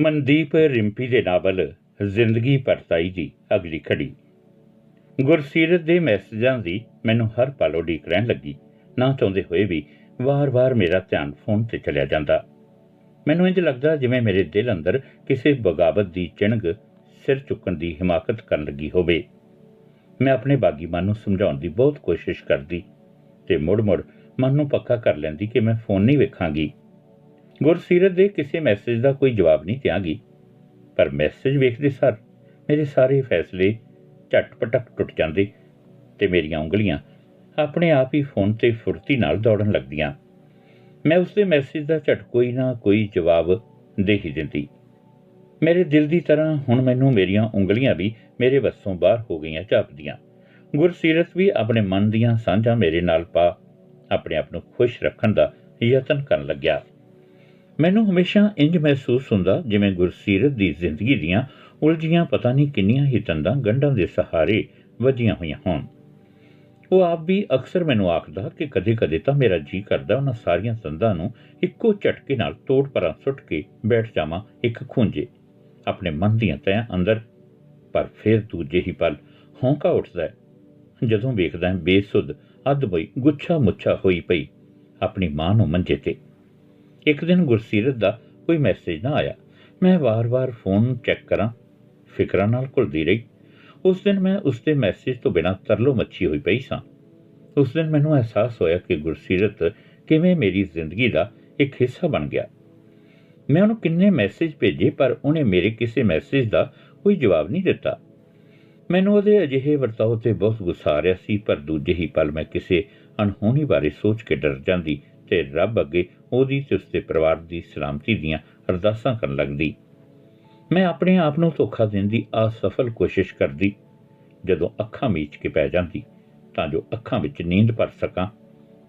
ਮਨਦੀਪ ਰਿੰਪੀ ਦੇ ਨਾਵਲ, ਜ਼ਿੰਦਗੀ ਪਰਤਾਈ ਦੀ ਅਗਲੀ ਖੜੀ ਗੁਰਸੀਰਤ ਦੇ ਮੈਸੇਜਾਂ ਦੀ ਮੈਨੂੰ ਹਰ ਪਲ ਉਡੀਕ ਰਹਿਣ ਲੱਗੀ। ਨਾ ਚਾਹੁੰਦੇ ਹੋਏ ਵੀ ਵਾਰ-ਵਾਰ ਮੇਰਾ ਧਿਆਨ ਫੋਨ ਤੇ ਚਲਿਆ ਜਾਂਦਾ। ਮੈਨੂੰ ਇੰਜ ਲੱਗਦਾ ਜਿਵੇਂ ਮੇਰੇ ਦਿਲ ਅੰਦਰ ਕਿਸੇ ਬਗਾਵਤ ਦੀ ਚਿਣਗ ਸਿਰ ਚੁੱਕਣ ਦੀ ਹਿਮਾਕਤ ਕਰਨ ਲੱਗੀ ਹੋਵੇ। ਮੈਂ ਆਪਣੇ ਬਾਗੀ ਮਨ ਨੂੰ ਸਮਝਾਉਣ ਦੀ ਬਹੁਤ ਕੋਸ਼ਿਸ਼ ਕਰਦੀ ਤੇ ਮੁੜ-ਮੁੜ ਮਨ ਨੂੰ ਪੱਕਾ ਕਰ ਲੈਂਦੀ ਕਿ ਮੈਂ ਫੋਨ ਨਹੀਂ ਵੇਖਾਂਗੀ। ਗੁਰਸੀਰਤ ਦੇ ਕਿਸੇ ਮੈਸੇਜ ਦਾ ਕੋਈ ਜਵਾਬ ਨਹੀਂ ਦਿਆਂਗੀ। ਪਰ ਮੈਸੇਜ ਵੇਖਦੇ ਸਰ ਮੇਰੇ ਸਾਰੇ ਫੈਸਲੇ ਝਟਪਟਕ ਟੁੱਟ ਜਾਂਦੇ ਤੇ ਮੇਰੀਆਂ ਉਂਗਲੀਆਂ ਆਪਣੇ ਆਪ ਹੀ ਫੋਨ ਤੇ ਫੁਰਤੀ ਨਾਲ ਦੌੜਨ ਲੱਗਦੀਆਂ। ਮੈਂ ਉਸ ਦੇ ਮੈਸੇਜ ਦਾ ਝਟ ਕੋਈ ਨਾ ਕੋਈ ਜਵਾਬ ਦੇ ਹੀ ਦਿੰਦੀ। ਮੇਰੇ ਦਿਲ ਦੀ ਤਰ੍ਹਾਂ ਹੁਣ ਮੈਨੂੰ ਮੇਰੀਆਂ ਉਂਗਲੀਆਂ ਵੀ ਮੇਰੇ ਵੱਸੋਂ ਬਾਹਰ ਹੋ ਗਈਆਂ ਝਾਪਦੀਆਂ ਗੁਰਸੀਰਤ ਵੀ ਆਪਣੇ ਮਨ ਦੀਆਂ ਸਾਂਝਾਂ ਮੇਰੇ ਨਾਲ ਪਾ ਆਪਣੇ ਆਪ ਨੂੰ ਖੁਸ਼ ਰੱਖਣ ਦਾ ਯਤਨ ਕਰਨ ਲੱਗਿਆ। ਮੈਨੂੰ ਹਮੇਸ਼ਾ ਇੰਜ ਮਹਿਸੂਸ ਹੁੰਦਾ ਜਿਵੇਂ ਗੁਰਸੀਰਤ ਦੀ ਜ਼ਿੰਦਗੀ ਦੀਆਂ ਉਲਝੀਆਂ ਪਤਾ ਨਹੀਂ ਕਿੰਨੀਆਂ ਹੀ ਤੰਦਾਂ ਗੰਢਾਂ ਦੇ ਸਹਾਰੇ ਵਧੀਆਂ ਹੋਈਆਂ ਹੋਣ। ਉਹ ਆਪ ਵੀ ਅਕਸਰ ਮੈਨੂੰ ਆਖਦਾ ਕਿ ਕਦੇ-ਕਦੇ ਤਾਂ ਮੇਰਾ ਜੀ ਕਰਦਾ ਉਹਨਾਂ ਸਾਰੀਆਂ ਤੰਦਾਂ ਨੂੰ ਇੱਕੋ ਝਟਕੇ ਨਾਲ ਤੋੜ ਪਰਾਂ ਸੁੱਟ ਕੇ ਬੈਠ ਜਾਵਾਂ ਇੱਕ ਖੁੰਝੇ। ਆਪਣੇ ਮਨ ਦੀਆਂ ਤੈਂ ਅੰਦਰ, ਪਰ ਫਿਰ ਦੂਜੇ ਹੀ ਪਲ ਹੌਂਕਾ ਉੱਠਦਾ ਹੈ। ਜਦੋਂ ਵੇਖਦਾ ਬੇਸੁੱਧ ਅੱਧ ਬਈ ਗੁੱਛਾ ਮੁੱਛਾ ਹੋਈ ਪਈ ਆਪਣੀ ਮਾਂ ਨੂੰ ਮੰਜੇ ਤੇ। ਇੱਕ ਦਿਨ ਗੁਰਸੀਰਤ ਦਾ ਕੋਈ ਮੈਸੇਜ ਨਾ ਆਇਆ। ਮੈਂ ਵਾਰ-ਵਾਰ ਫੋਨ ਚੈੱਕ ਕਰਾਂ, ਫਿਕਰਾਂ ਨਾਲ ਘੁਲਦੀ ਰਹੀ। ਉਸ ਦਿਨ ਮੈਂ ਉਸ ਦੇ ਮੈਸੇਜ ਤੋਂ ਬਿਨਾਂ ਤਰਲੋ ਮੱਛੀ ਹੋਈ ਪਈ ਸਾਂ। ਉਸ ਦਿਨ ਮੈਨੂੰ ਅਹਿਸਾਸ ਹੋਇਆ ਕਿ ਗੁਰਸੀਰਤ ਕਿਵੇਂ ਮੇਰੀ ਜ਼ਿੰਦਗੀ ਦਾ ਇੱਕ ਹਿੱਸਾ ਬਣ ਗਿਆ। ਮੈਂ ਉਹਨੂੰ ਕਿੰਨੇ ਮੈਸੇਜ ਭੇਜੇ, ਪਰ ਉਹਨੇ ਮੇਰੇ ਕਿਸੇ ਮੈਸੇਜ ਦਾ ਕੋਈ ਜਵਾਬ ਨਹੀਂ ਦਿੱਤਾ। ਮੈਨੂੰ ਉਹਦੇ ਅਜਿਹੇ ਵਰਤਾਓ ਤੇ ਬਹੁਤ ਗੁੱਸਾ ਆ ਰਿਹਾ ਸੀ, ਪਰ ਦੂਜੇ ਹੀ ਪਲ ਮੈਂ ਕਿਸੇ ਅਣਹੋਣੀ ਬਾਰੇ ਸੋਚ ਕੇ ਡਰ ਜਾਂਦੀ ਤੇ ਰੱਬ ਅੱਗੇ ਉਹਦੀ ਤੇ ਉਸਦੇ ਪਰਿਵਾਰ ਦੀ ਸਲਾਮਤੀ ਦੀਆਂ ਅਰਦਾਸਾਂ ਕਰਨ ਲੱਗਦੀ। ਮੈਂ ਆਪਣੇ ਆਪ ਨੂੰ ਧੋਖਾ ਦੇਣ ਦੀ ਅਸਫਲ ਕੋਸ਼ਿਸ਼ ਕਰਦੀ। ਜਦੋਂ ਅੱਖਾਂ ਮੀਚ ਕੇ ਪੈ ਜਾਂਦੀ, ਤਾਂ ਜੋ ਅੱਖਾਂ ਵਿੱਚ ਨੀਂਦ ਭਰ ਸਕਾਂ।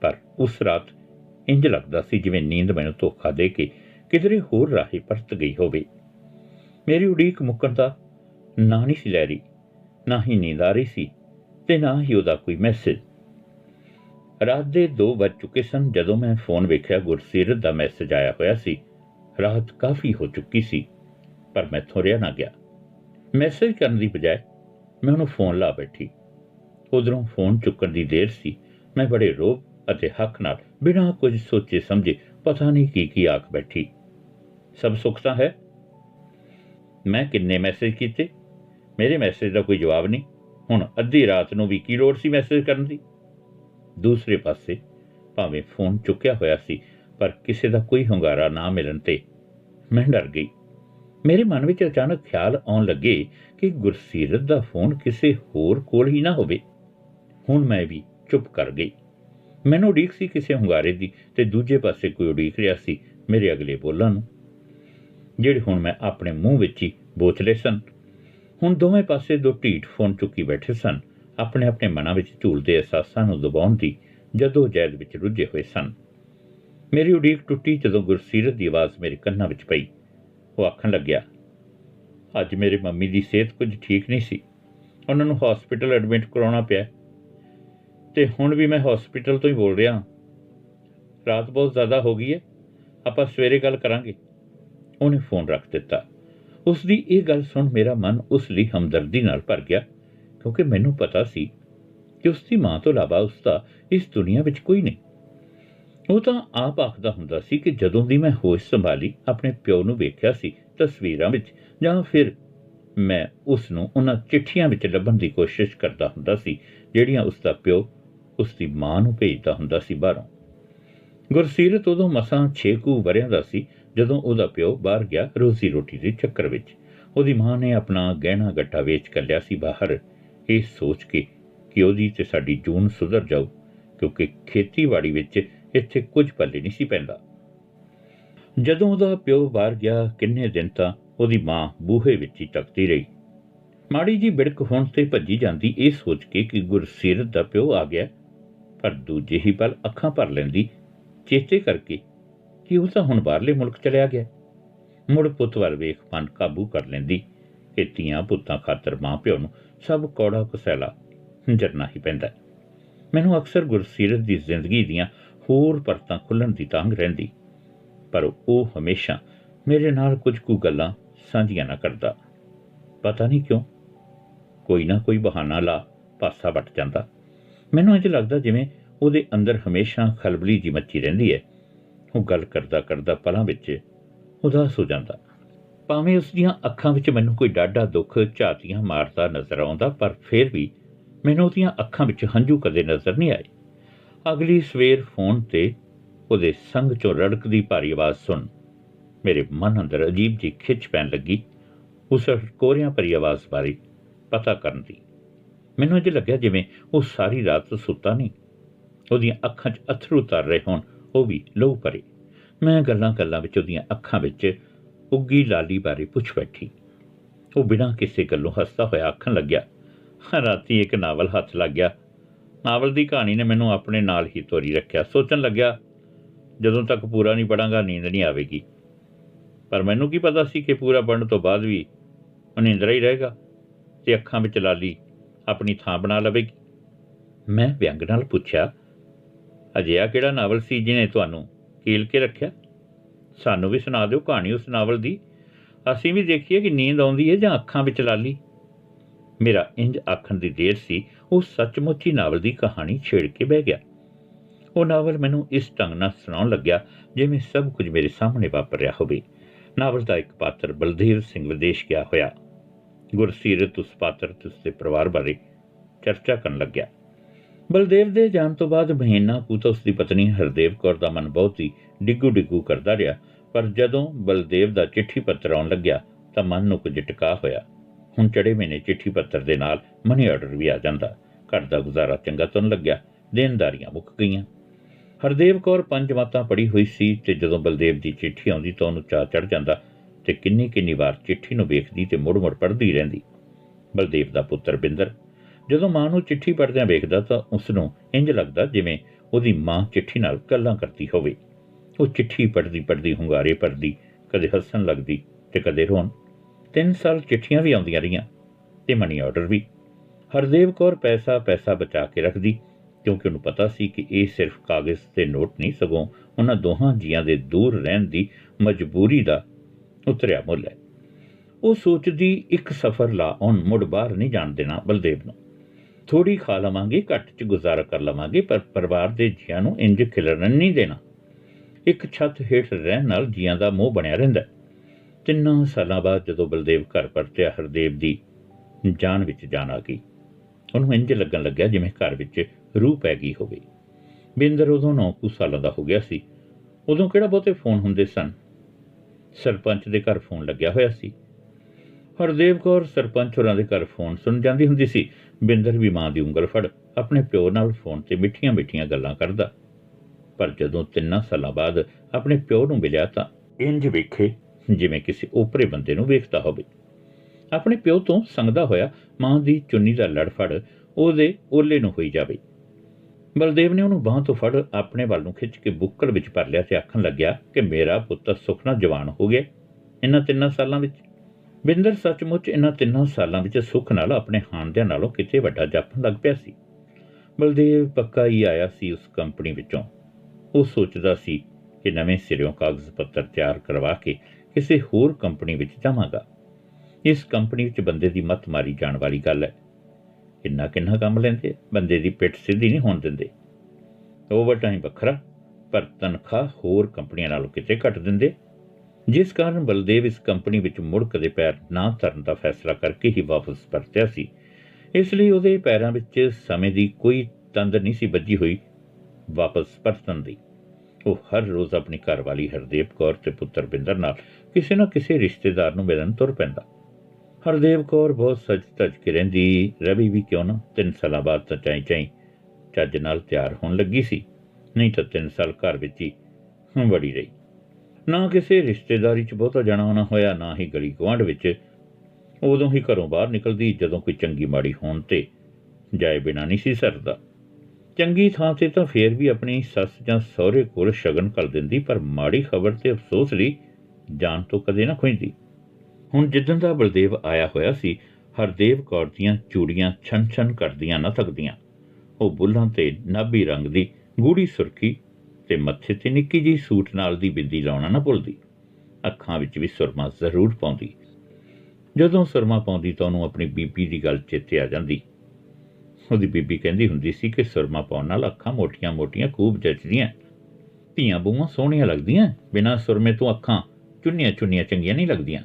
ਪਰ ਉਸ ਰਾਤ ਇੰਜ ਲੱਗਦਾ ਸੀ ਜਿਵੇਂ ਨੀਂਦ ਮੈਨੂੰ ਧੋਖਾ ਦੇ ਕੇ ਕਿਧਰੇ ਹੋਰ ਰਾਹੇ ਪਰਤ ਗਈ ਹੋਵੇ। ਮੇਰੀ ਉਡੀਕ ਮੁੱਕਣ ਦਾ ਨਾ ਨਹੀਂ ਸੀ ਲੈ ਰਹੀ, ਨਾ ਹੀ ਨੀਂਦ ਆ ਰਹੀ ਸੀ ਤੇ ਨਾ ਹੀ ਉਹਦਾ ਕੋਈ ਮੈਸੇਜ ਰਾਤ ਦੇ 2 ਵੱਜ ਚੁੱਕੇ ਸਨ ਜਦੋਂ ਮੈਂ ਫੋਨ ਵੇਖਿਆ ਗੁਰਸੀਰਤ ਦਾ ਮੈਸੇਜ ਆਇਆ ਹੋਇਆ ਸੀ। ਰਾਤ ਕਾਫੀ ਹੋ ਚੁੱਕੀ ਸੀ, ਪਰ ਮੈਂ ਥੋੜਿਆ ਨਾ ਗਿਆ। ਮੈਸੇਜ ਕਰਨ ਦੀ ਬਜਾਏ ਮੈਂ ਉਹਨੂੰ ਫੋਨ ਲਾ ਬੈਠੀ। ਉਧਰੋਂ ਫੋਨ ਚੁੱਕਣ ਦੀ ਦੇਰ ਸੀ। ਮੈਂ ਬੜੇ ਰੋਬ ਅਤੇ ਹੱਕ ਨਾਲ ਬਿਨਾਂ ਕੁਝ ਸੋਚੇ ਸਮਝੇ ਪਤਾ ਨਹੀਂ ਕੀ ਕੀ ਆਖ ਬੈਠੀ। ਸਭ ਸੁੱਖ ਤਾਂ ਹੈ? ਮੈਂ ਕਿੰਨੇ ਮੈਸੇਜ ਕੀਤੇ? ਮੇਰੇ ਮੈਸੇਜ ਦਾ ਕੋਈ ਜਵਾਬ ਨਹੀਂ। ਹੁਣ ਅੱਧੀ ਰਾਤ ਨੂੰ ਵੀ ਕੀ ਲੋੜ ਸੀ ਮੈਸੇਜ ਕਰਨ ਦੀ? ਦੂਸਰੇ ਪਾਸੇ ਭਾਵੇਂ ਫੋਨ ਚੁੱਕਿਆ ਹੋਇਆ ਸੀ, ਪਰ ਕਿਸੇ ਦਾ ਕੋਈ ਹੰਗਾਰਾ ਨਾ ਮਿਲਣ ਤੇ ਮੈਂ ਡਰ ਗਈ। ਮੇਰੇ ਮਨ ਵਿੱਚ ਅਚਾਨਕ ਖਿਆਲ ਆਉਣ ਲੱਗੇ ਕਿ ਗੁਰਸੀਰਤ ਦਾ ਫੋਨ ਕਿਸੇ ਹੋਰ ਕੋਲ ਹੀ ਨਾ ਹੋਵੇ। ਹੁਣ ਮੈਂ ਵੀ ਚੁੱਪ ਕਰ ਗਈ। ਮੈਨੂੰ ਉਡੀਕ ਸੀ ਕਿਸੇ ਹੰਗਾਰੇ ਦੀ ਤੇ ਦੂਜੇ ਪਾਸੇ ਕੋਈ ਉਡੀਕ ਰਿਹਾ ਸੀ ਮੇਰੇ ਅਗਲੇ ਬੋਲਾਂ ਨੂੰ, ਜਿਹੜੇ ਹੁਣ ਮੈਂ ਆਪਣੇ ਮੂੰਹ ਵਿੱਚ ਹੀ ਬੋਚਲੇ ਸਨ। ਹੁਣ ਦੋਵੇਂ ਪਾਸੇ ਦੋ ਢੀਠ ਫੋਨ ਚੁੱਕੀ ਬੈਠੇ ਸਨ। ਆਪਣੇ ਆਪਣੇ ਮਨਾਂ ਵਿੱਚ ਝੂਲਦੇ ਅਹਿਸਾਸਾਂ ਨੂੰ ਦਬਾਉਣ ਦੀ ਜਦੋਂ ਜੈਦ ਵਿੱਚ ਰੁੱਝੇ ਹੋਏ ਸਨ। ਮੇਰੀ ਉਡੀਕ ਟੁੱਟੀ ਜਦੋਂ ਗੁਰਸੀਰਤ ਦੀ ਆਵਾਜ਼ ਮੇਰੇ ਕੰਨਾਂ ਵਿੱਚ ਪਈ। ਉਹ ਆਖਣ ਲੱਗਿਆ, ਅੱਜ ਮੇਰੇ ਮੰਮੀ ਦੀ ਸਿਹਤ ਕੁਝ ਠੀਕ ਨਹੀਂ ਸੀ। ਉਹਨਾਂ ਨੂੰ ਹਸਪੀਟਲ ਐਡਮਿਟ ਕਰਾਉਣਾ ਪਿਆ। ਤੇ ਹੁਣ ਵੀ ਮੈਂ ਹਸਪੀਟਲ ਤੋਂ ਹੀ ਬੋਲ ਰਿਹਾ ਰਾਤ ਬਹੁਤ ਜ਼ਿਆਦਾ ਹੋ ਗਈ ਹੈ। ਆਪਾਂ ਸਵੇਰੇ ਗੱਲ ਕਰਾਂਗੇ। ਉਹਨੇ ਫੋਨ ਰੱਖ ਦਿੱਤਾ। ਉਸ ਦੀ ਇਹ ਗੱਲ ਸੁਣ ਮੇਰਾ ਮਨ ਉਸ ਲਈ ਹਮਦਰਦੀ ਨਾਲ ਭਰ ਗਿਆ। ਕਿਉਂਕਿ ਮੈਨੂੰ ਪਤਾ ਸੀ ਕਿ ਉਸ ਦੀ ਮਾਂ ਤੋਂ ਇਲਾਵਾ ਉਸ ਦਾ ਇਸ ਦੁਨੀਆ ਵਿੱਚ ਕੋਈ ਨਹੀਂ। ਉਹ ਤਾਂ ਆਪ ਆਖਦਾ ਹੁੰਦਾ ਸੀ ਕਿ ਜਦੋਂ ਦੀ ਮੈਂ ਹੋਸ਼ ਸੰਭਾਲੀ, ਆਪਣੇ ਪਿਓ ਨੂੰ ਵੇਖਿਆ ਸੀ ਤਸਵੀਰਾਂ ਵਿੱਚ, ਜਾਂ ਫਿਰ ਮੈਂ ਉਸ ਨੂੰ ਉਹਨਾਂ ਚਿੱਠੀਆਂ ਵਿੱਚ ਲੱਭਣ ਦੀ ਕੋਸ਼ਿਸ਼ ਕਰਦਾ ਹੁੰਦਾ ਸੀ, ਜਿਹੜੀਆਂ ਉਸ ਦਾ ਪਿਓ ਉਸ ਦੀ ਮਾਂ ਨੂੰ ਭੇਜਦਾ ਹੁੰਦਾ ਸੀ ਬਾਹਰੋਂ। ਗੁਰਸੀਰਤ ਉਦੋਂ ਮਸਾਂ 6 ਕੁ ਵਰਿਆਂ ਦਾ ਸੀ, ਜਦੋਂ ਉਹਦਾ ਪਿਓ ਬਾਹਰ ਗਿਆ ਰੋਜ਼ੀ ਰੋਟੀ ਦੇ ਚੱਕਰ ਵਿੱਚ। ਉਹਦੀ ਮਾਂ ਨੇ ਆਪਣਾ ਗਹਿਣਾ ਗੱਟਾ ਵੇਚ ਕੱਲਿਆ ਸੀ ਬਾਹਰ। ਇਹ ਸੋਚ ਕੇ ਕਿ ਉਹਦੀ ਤੇ ਸਾਡੀ ਜੂਨ ਸੁਧਰ ਜਾਊ, ਕਿਉਂਕਿ ਖੇਤੀਬਾੜੀ ਵਿੱਚ ਇੱਥੇ ਕੁਝ ਪੱਲੇ ਨਹੀਂ ਸੀ ਪੈਂਦਾ। ਜਦੋਂ ਉਹਦਾ ਪਿਓ ਬਾਹਰ ਗਿਆ ਕਿੰਨੇ ਦਿਨ ਤਾਂ ਉਹਦੀ ਮਾਂ ਬੂਹੇ ਵਿੱਚ ਹੀ ਟਕਦੀ ਰਹੀ। ਮਾੜੀ ਜੀ ਬਿੜਕ ਹੋਣ ਤੇ ਭੱਜੀ ਜਾਂਦੀ ਇਹ ਸੋਚ ਕੇ ਕਿ ਗੁਰਸੀਰਤ ਦਾ ਪਿਓ ਆ ਗਿਆ, ਪਰ ਦੂਜੇ ਹੀ ਪਲ ਅੱਖਾਂ ਭਰ ਲੈਂਦੀ, ਚੇਤੇ ਕਰਕੇ ਕਿ ਉਹ ਤਾਂ ਹੁਣ ਬਾਹਰਲੇ ਮੁਲਕ ਚਲਿਆ ਗਿਆ। ਮੁੜ ਪੁੱਤ ਵੱਲ ਵੇਖ ਮਨ ਕਾਬੂ ਕਰ ਲੈਂਦੀ ਕਿ ਧੀਆਂ ਪੁੱਤਾਂ ਖਾਤਰ ਮਾਂ ਪਿਓ ਨੂੰ ਸਭ ਕੌੜਾ ਕਸੈਲਾ ਜਰਨਾ ਹੀ ਪੈਂਦਾ ਮੈਨੂੰ ਅਕਸਰ ਗੁਰਸੀਰਤ ਦੀ ਜ਼ਿੰਦਗੀ ਦੀਆਂ ਹੋਰ ਪਰਤਾਂ ਖੁੱਲਣ ਦੀ ਤਾਂਗ ਰਹਿੰਦੀ, ਪਰ ਉਹ ਹਮੇਸ਼ਾ ਮੇਰੇ ਨਾਲ ਕੁਝ ਕੁ ਗੱਲਾਂ ਸਾਂਝੀਆਂ ਨਾ ਕਰਦਾ। ਪਤਾ ਨਹੀਂ ਕਿਉਂ ਕੋਈ ਨਾ ਕੋਈ ਬਹਾਨਾ ਲਾ ਪਾਸਾ ਵੱਟ ਜਾਂਦਾ। ਮੈਨੂੰ ਇੰਜ ਲੱਗਦਾ ਜਿਵੇਂ ਉਹਦੇ ਅੰਦਰ ਹਮੇਸ਼ਾ ਖਲਬਲੀ ਜੀ ਮੱਚੀ ਰਹਿੰਦੀ ਹੈ। ਉਹ ਗੱਲ ਕਰਦਾ ਕਰਦਾ ਪਲਾਂ ਵਿੱਚ ਉਦਾਸ ਹੋ ਜਾਂਦਾ। ਭਾਵੇਂ ਉਸ ਦੀਆਂ ਅੱਖਾਂ ਵਿੱਚ ਮੈਨੂੰ ਕੋਈ ਡਾਢਾ ਦੁੱਖ, ਝਾਤੀਆਂ ਮਾਰਦਾ ਨਜ਼ਰ ਆਉਂਦਾ, ਪਰ ਫਿਰ ਵੀ ਮੈਨੂੰ ਉਹਦੀਆਂ ਅੱਖਾਂ ਵਿੱਚ ਹੰਝੂ ਕਦੇ ਨਜ਼ਰ ਨਹੀਂ ਆਏ। ਅਗਲੀ ਸਵੇਰ ਫੋਨ ਤੇ ਉਹਦੇ ਸੰਗ ਚੋਂ ਰੜਕਦੀ ਭਾਰੀ ਆਵਾਜ਼ ਸੁਣ ਮੇਰੇ ਮਨ ਅੰਦਰ ਅਜੀਬ ਜਿਹੀ ਖਿੱਚ ਪੈਣ ਲੱਗੀ। ਉਸ ਕੋਰਿਆਂ ਭਰੀ ਆਵਾਜ਼ ਬਾਰੇ ਪਤਾ ਕਰਨ ਦੀ। ਮੈਨੂੰ ਅਜੇ ਲੱਗਿਆ ਜਿਵੇਂ ਉਹ ਸਾਰੀ ਰਾਤ ਸੁੱਤਾ ਨਹੀਂ। ਉਹਦੀਆਂ ਅੱਖਾਂ 'ਚ ਅਥਰੂ ਤਰ ਰਹੇ ਹੋਣ, ਉਹ ਵੀ ਲਹੂ ਭਰੇ। ਮੈਂ ਗੱਲਾਂ ਗੱਲਾਂ ਵਿੱਚ ਉਹਦੀਆਂ ਅੱਖਾਂ ਵਿੱਚ ਉੱਗੀ ਲਾਲੀ ਬਾਰੇ ਪੁੱਛ ਬੈਠੀ। ਉਹ ਬਿਨਾਂ ਕਿਸੇ ਗੱਲੋਂ ਹੱਸਦਾ ਹੋਇਆ ਆਖਣ ਲੱਗਿਆ, ਰਾਤੀ ਇੱਕ ਨਾਵਲ ਹੱਥ ਲੱਗ ਗਿਆ। ਨਾਵਲ ਦੀ ਕਹਾਣੀ ਨੇ ਮੈਨੂੰ ਆਪਣੇ ਨਾਲ ਹੀ ਤੋਰੀ ਰੱਖਿਆ। ਸੋਚਣ ਲੱਗਿਆ, ਜਦੋਂ ਤੱਕ ਪੂਰਾ ਨਹੀਂ ਪੜਾਂਗਾ, ਨੀਂਦ ਨਹੀਂ ਆਵੇਗੀ। ਪਰ ਮੈਨੂੰ ਕੀ ਪਤਾ ਸੀ ਕਿ ਪੂਰਾ ਪੜਨ ਤੋਂ ਬਾਅਦ ਵੀ ਉਹ ਨੀਂਦਰਾ ਹੀ ਰਹੇਗਾ ਤੇ ਅੱਖਾਂ ਵਿੱਚ ਲਾਲੀ ਆਪਣੀ ਥਾਂ ਬਣਾ ਲਵੇਗੀ। ਮੈਂ ਵਿਅੰਗ ਨਾਲ ਪੁੱਛਿਆ, ਅਜਿਹਾ ਕਿਹੜਾ ਨਾਵਲ ਸੀ ਜਿਹਨੇ ਤੁਹਾਨੂੰ ਕੀਲ ਕੇ ਰੱਖਿਆ? ਸਾਨੂੰ ਵੀ ਸੁਣਾ ਦਿਓ ਕਹਾਣੀ ਉਸ ਨਾਵਲ ਦੀ। ਅਸੀਂ ਵੀ ਦੇਖੀਏ ਕਿ ਨੀਂਦ ਆਉਂਦੀ ਹੈ ਜਾਂ ਅੱਖਾਂ ਵਿੱਚ ਲਾਲੀ। ਮੇਰਾ ਇੰਜ ਆਖਣ ਦੀ ਦੇਰ ਸੀ, ਉਹ ਸੱਚਮੁੱਚ ਹੀ ਨਾਵਲ ਦੀ ਕਹਾਣੀ ਛੇੜ ਕੇ ਬਹਿ ਗਿਆ। ਉਹ ਨਾਵਲ ਮੈਨੂੰ ਇਸ ਢੰਗ ਨਾਲ ਸੁਣਾਉਣ ਲੱਗਿਆ ਜਿਵੇਂ ਸਭ ਕੁਝ ਮੇਰੇ ਸਾਹਮਣੇ ਵਾਪਰ ਰਿਹਾ ਹੋਵੇ। ਨਾਵਲ ਦਾ ਇੱਕ ਪਾਤਰ ਬਲਦੇਵ ਸਿੰਘ ਵਿਦੇਸ਼ ਗਿਆ ਹੋਇਆ। ਗੁਰਸੀਰਤ ਉਸ ਪਾਤਰ ਤੇ ਉਸਦੇ ਪਰਿਵਾਰ ਬਾਰੇ ਚਰਚਾ ਕਰਨ ਲੱਗਿਆ। ਬਲਦੇਵ ਦੇ ਜਾਣ ਤੋਂ ਬਾਅਦ ਮਹੀਨਾ ਕੁ ਤਾਂ ਉਸਦੀ ਪਤਨੀ ਹਰਦੇਵ ਕੌਰ ਦਾ ਮਨ ਬਹੁਤ ਹੀ ਡਿੱਗੂ ਡਿੱਗੂ ਕਰਦਾ ਰਿਹਾ, ਪਰ ਜਦੋਂ ਬਲਦੇਵ ਦਾ ਚਿੱਠੀ ਪੱਤਰ ਆਉਣ ਲੱਗਿਆ, ਤਾਂ ਮਨ ਨੂੰ ਕੁਝ ਟਿਕਾ ਹੋਇਆ। ਹੁਣ ਚੜੇ ਮਹੀਨੇ ਚਿੱਠੀ ਪੱਤਰ ਦੇ ਨਾਲ ਮਨੀ ਆਰਡਰ ਵੀ ਆ ਜਾਂਦਾ। ਘਰ ਦਾ ਗੁਜ਼ਾਰਾ ਚੰਗਾ ਤੁਰਨ ਲੱਗਿਆ, ਦੇਣਦਾਰੀਆਂ ਮੁੱਕ ਗਈਆਂ। ਹਰਦੇਵ ਕੌਰ ਪੰਜ ਮਾਤਾਂ ਪੜੀ ਹੋਈ ਸੀ ਤੇ ਜਦੋਂ ਬਲਦੇਵ ਦੀ ਚਿੱਠੀ ਆਉਂਦੀ ਤਾਂ ਉਹਨੂੰ ਚਾਹ ਚੜ ਜਾਂਦਾ ਤੇ ਕਿੰਨੀ ਕਿੰਨੀ ਵਾਰ ਚਿੱਠੀ ਨੂੰ ਵੇਖਦੀ ਤੇ ਮੁੜ-ਮੁੜ ਪੜ੍ਹਦੀ ਰਹਿੰਦੀ। ਬਲਦੇਵ ਦਾ ਪੁੱਤਰ ਬਿੰਦਰ ਜਦੋਂ ਮਾਂ ਨੂੰ ਚਿੱਠੀ ਪੜ੍ਹਦਿਆਂ ਵੇਖਦਾ ਤਾਂ ਉਸ ਨੂੰ ਇੰਜ ਲੱਗਦਾ ਜਿਵੇਂ ਉਹਦੀ ਮਾਂ ਚਿੱਠੀ ਨਾਲ ਗੱਲਾਂ ਕਰਦੀ ਹੋਵੇ। ਉਹ ਚਿੱਠੀ ਪੜ੍ਹਦੀ ਪੜ੍ਹਦੀ ਹੁੰਗਾਰੇ ਭਰਦੀ, ਕਦੇ ਹੱਸਣ ਲੱਗਦੀ ਤੇ ਕਦੇ ਰੋਣ। ਤਿੰਨ ਸਾਲ ਚਿੱਠੀਆਂ ਵੀ ਆਉਂਦੀਆਂ ਰਹੀਆਂ ਤੇ ਮਨੀ ਆਰਡਰ ਵੀ। ਹਰਦੇਵ ਕੌਰ ਪੈਸਾ ਪੈਸਾ ਬਚਾ ਕੇ ਰੱਖਦੀ, ਕਿਉਂਕਿ ਉਹਨੂੰ ਪਤਾ ਸੀ ਕਿ ਇਹ ਸਿਰਫ ਕਾਗਜ਼ ਤੇ ਨੋਟ ਨਹੀਂ, ਸਗੋਂ ਉਹਨਾਂ ਦੋਹਾਂ ਜੀਆਂ ਦੇ ਦੂਰ ਰਹਿਣ ਦੀ ਮਜਬੂਰੀ ਦਾ ਉਤਰਿਆ ਮੁੱਲ ਹੈ। ਉਹ ਸੋਚਦੀ, ਇੱਕ ਸਫ਼ਰ ਲਾ ਉਹਨ ਮੁੜ ਬਾਹਰ ਨਹੀਂ ਜਾਣ ਦੇਣਾ ਬਲਦੇਵ ਨੂੰ। ਥੋੜੀ ਖਾ ਲਵਾਂਗੇ, ਘੱਟ ਚ ਗੁਜ਼ਾਰਾ ਕਰ ਲਵਾਂਗੇ, ਪਰ ਪਰਿਵਾਰ ਦੇ ਜੀਆਂ ਨੂੰ ਇੰਜ ਖਿਲਰਨ ਨਹੀਂ ਦੇਣਾ। ਇੱਕ ਛੱਤ ਹੇਠ ਰਹਿਣ ਨਾਲ ਜੀਆਂ ਦਾ ਮੋਹ ਬਣਿਆ ਰਹਿੰਦਾ ਤਿੰਨਾਂ ਸਾਲਾਂ ਬਾਅਦ ਜਦੋਂ ਬਲਦੇਵ ਘਰ ਪਰਤਿਆ, ਹਰਦੇਵ ਦੀ ਜਾਨ ਵਿੱਚ ਜਾਨ ਆ ਗਈ। ਉਹਨੂੰ ਇੰਜ ਲੱਗਣ ਲੱਗਿਆ ਜਿਵੇਂ ਘਰ ਵਿੱਚ ਰੂਹ ਪੈ ਗਈ ਹੋਵੇ। ਬਿੰਦਰ ਉਦੋਂ ਨੌ ਕੁ ਸਾਲਾਂ ਦਾ ਹੋ ਗਿਆ ਸੀ। ਉਦੋਂ ਕਿਹੜਾ ਬਹੁਤੇ ਫੋਨ ਹੁੰਦੇ ਸਨ? ਸਰਪੰਚ ਦੇ ਘਰ ਫੋਨ ਲੱਗਿਆ ਹੋਇਆ ਸੀ। ਹਰਦੇਵ ਕੌਰ ਸਰਪੰਚ ਹੋਰਾਂ ਦੇ ਘਰ ਫੋਨ ਸੁਣ ਜਾਂਦੀ ਹੁੰਦੀ ਸੀ। ਬਿੰਦਰ ਵੀ ਮਾਂ ਦੀ ਉਂਗਲ ਫੜ ਆਪਣੇ ਪਿਓ ਨਾਲ ਫੋਨ ਤੇ ਮਿੱਠੀਆਂ-ਮਿੱਠੀਆਂ ਗੱਲਾਂ ਕਰਦਾ। ਪਰ ਜਦੋਂ ਤਿੰਨਾਂ ਸਾਲਾਂ ਬਾਅਦ ਆਪਣੇ ਪਿਓ ਨੂੰ ਮਿਲਿਆ ਤਾਂ ਇੰਜ ਵੇਖੇ ਜਿਵੇਂ ਕਿਸੇ ਓਪਰੇ ਬੰਦੇ ਨੂੰ ਵੇਖਦਾ ਹੋਵੇ। ਆਪਣੇ ਪਿਓ ਤੋਂ ਸੰਗਦਾ ਹੋਇਆ ਮਾਂ ਦੀ ਚੁੰਨੀ ਦਾ ਲੜ ਫੜ ਉਹਦੇ ਓਲੇ ਨੂੰ ਹੋਈ ਜਾਵੇ। ਬਲਦੇਵ ਨੇ ਉਹਨੂੰ ਬਾਹ ਤੋਂ ਫੜ ਆਪਣੇ ਵੱਲ ਨੂੰ ਖਿੱਚ ਕੇ ਬੁੱਕਲ ਵਿੱਚ ਭਰ ਲਿਆ ਤੇ ਆਖਣ ਲੱਗਿਆ ਕਿ ਮੇਰਾ ਪੁੱਤ ਸੁਖਨਾ ਜਵਾਨ ਹੋ ਗਿਆ ਇਹਨਾਂ ਤਿੰਨਾਂ ਸਾਲਾਂ ਵਿੱਚ ਬਿੰਦਰ ਸੱਚਮੁੱਚ ਇਹਨਾਂ ਤਿੰਨਾਂ ਸਾਲਾਂ ਵਿੱਚ ਸੁੱਖ ਨਾਲ ਆਪਣੇ ਹਾਨਦਿਆਂ ਨਾਲੋਂ ਕਿਤੇ ਵੱਡਾ ਜਾਪਣ ਲੱਗ ਪਿਆ ਸੀ। ਬਲਦੇਵ ਪੱਕਾ ਹੀ ਆਇਆ ਸੀ ਉਸ ਕੰਪਨੀ ਵਿੱਚੋਂ। ਉਹ ਸੋਚਦਾ ਸੀ ਕਿ ਨਵੇਂ ਸਿਰਿਓਂ ਕਾਗਜ਼ ਪੱਤਰ ਤਿਆਰ ਕਰਵਾ ਕੇ ਕਿਸੇ ਹੋਰ ਕੰਪਨੀ ਵਿੱਚ ਜਾਵਾਂਗਾ। ਇਸ ਕੰਪਨੀ ਵਿੱਚ ਬੰਦੇ ਦੀ ਮੱਤ ਮਾਰੀ ਜਾਣ ਵਾਲੀ ਗੱਲ ਹੈ। ਕਿੰਨਾ ਕਿੰਨਾ ਕੰਮ ਲੈਂਦੇ ਬੰਦੇ ਦੀ ਪਿੱਠ ਸਿੱਧੀ ਨਹੀਂ ਹੋਣ ਦਿੰਦੇ। ਓਵਰ ਟਾਈਮ ਵੱਖਰਾ, ਪਰ ਤਨਖਾਹ ਹੋਰ ਕੰਪਨੀਆਂ ਨਾਲੋਂ ਕਿਤੇ ਘੱਟ ਦਿੰਦੇ। ਜਿਸ ਕਾਰਨ ਬਲਦੇਵ ਇਸ ਕੰਪਨੀ ਵਿੱਚ ਮੁੜ ਕਦੇ ਪੈਰ ਨਾ ਧਰਨ ਦਾ ਫੈਸਲਾ ਕਰਕੇ ਹੀ ਵਾਪਸ ਪਰਤਿਆ ਸੀ। ਇਸ ਲਈ ਉਹਦੇ ਪੈਰਾਂ ਵਿੱਚ ਸਮੇਂ ਦੀ ਕੋਈ ਤੰਦ ਨਹੀਂ ਸੀ ਵੱਜੀ ਹੋਈ ਵਾਪਸ ਪਰਤਣ ਦੀ। ਉਹ ਹਰ ਰੋਜ਼ ਆਪਣੀ ਘਰਵਾਲੀ ਹਰਦੇਵ ਕੌਰ ਤੇ ਪੁੱਤਰ ਬਿੰਦਰ ਨਾਲ ਕਿਸੇ ਨਾ ਕਿਸੇ ਰਿਸ਼ਤੇਦਾਰ ਨੂੰ ਮਿਲਣ ਤੁਰ ਪੈਂਦਾ। ਹਰਦੇਵ ਕੌਰ ਬਹੁਤ ਸੱਜ ਧੱਜ ਕੇ ਰਹਿੰਦੀ, ਰਵੀ ਵੀ ਕਿਉਂ ਨਾ? ਤਿੰਨ ਸਾਲਾਂ ਬਾਅਦ ਤਾਂ ਚਾਈ ਚਾਈ ਚੱਜ ਨਾਲ ਤਿਆਰ ਹੋਣ ਲੱਗੀ ਸੀ। ਨਹੀਂ ਤਾਂ ਤਿੰਨ ਸਾਲ ਘਰ ਵਿੱਚ ਹੀ ਵੜੀ ਰਹੀ। ਨਾ ਕਿਸੇ ਰਿਸ਼ਤੇਦਾਰੀ 'ਚ ਬਹੁਤਾ ਜਾਣਾ ਹੋਣਾ ਹੋਇਆ, ਨਾ ਹੀ ਗਲੀ ਗੁਆਂਢ ਵਿੱਚ। ਉਦੋਂ ਹੀ ਘਰੋਂ ਬਾਹਰ ਨਿਕਲਦੀ, ਜਦੋਂ ਕੋਈ ਚੰਗੀ ਮਾੜੀ ਹੋਣ ਤੇ ਜਾਏ ਬਿਨਾਂ ਨਹੀਂ ਸੀ ਸਰਦਾ। ਚੰਗੀ ਥਾਂ ਤੇ ਤਾਂ ਫੇਰ ਵੀ ਆਪਣੀ ਸੱਸ ਜਾਂ ਸਹੁਰੇ ਕੋਲ ਸ਼ਗਨ ਕਰ ਦਿੰਦੀ, ਪਰ ਮਾੜੀ ਖਬਰ ਤੇ ਅਫਸੋਸ ਲਈ ਜਾਨ ਤੋਂ ਕਦੇ ਨਾ ਖੁੰਝਦੀ। ਹੁਣ ਜਿੱਦਣ ਦਾ ਬਲਦੇਵ ਆਇਆ ਹੋਇਆ ਸੀ, ਹਰਦੇਵ ਕੌਰ ਦੀਆਂ ਚੂੜੀਆਂ ਛਨ-ਛਨ ਕਰਦੀਆਂ ਨਾ ਥਕਦੀਆਂ। ਉਹ ਬੁੱਲਾਂ ਤੇ ਨਾਭੀ ਰੰਗ ਦੀ ਗੂੜੀ ਸੁਰਖੀ ਤੇ ਮੱਥੇ ਤੇ ਨਿੱਕੀ ਜਿਹੀ ਸੂਟ ਨਾਲ ਦੀ ਬਿੰਦੀ ਲਾਉਣਾ ਨਾ ਭੁੱਲਦੀ। ਅੱਖਾਂ ਵਿੱਚ ਵੀ ਸੁਰਮਾ ਜ਼ਰੂਰ ਪਾਉਂਦੀ। ਜਦੋਂ ਸੁਰਮਾ ਪਾਉਂਦੀ ਤਾਂ ਉਹਨੂੰ ਆਪਣੀ ਬੀਬੀ ਦੀ ਗੱਲ ਚੇਤੇ ਆ ਜਾਂਦੀ। ਉਹਦੀ ਬੀਬੀ ਕਹਿੰਦੀ ਹੁੰਦੀ ਸੀ ਕਿ ਸੁਰਮਾ ਪਾਉਣ ਨਾਲ ਅੱਖਾਂ ਮੋਟੀਆਂ-ਮੋਟੀਆਂ ਖੂਬ ਜੱਚਦੀਆਂ। ਧੀਆਂ ਬੂਆਂ ਸੋਹਣੀਆਂ ਲੱਗਦੀਆਂ। ਬਿਨਾਂ ਸੁਰਮੇ ਤੋਂ ਅੱਖਾਂ ਚੁੰਨੀਆਂ-ਚੁੰਨੀਆਂ ਚੰਗੀਆਂ ਨਹੀਂ ਲੱਗਦੀਆਂ।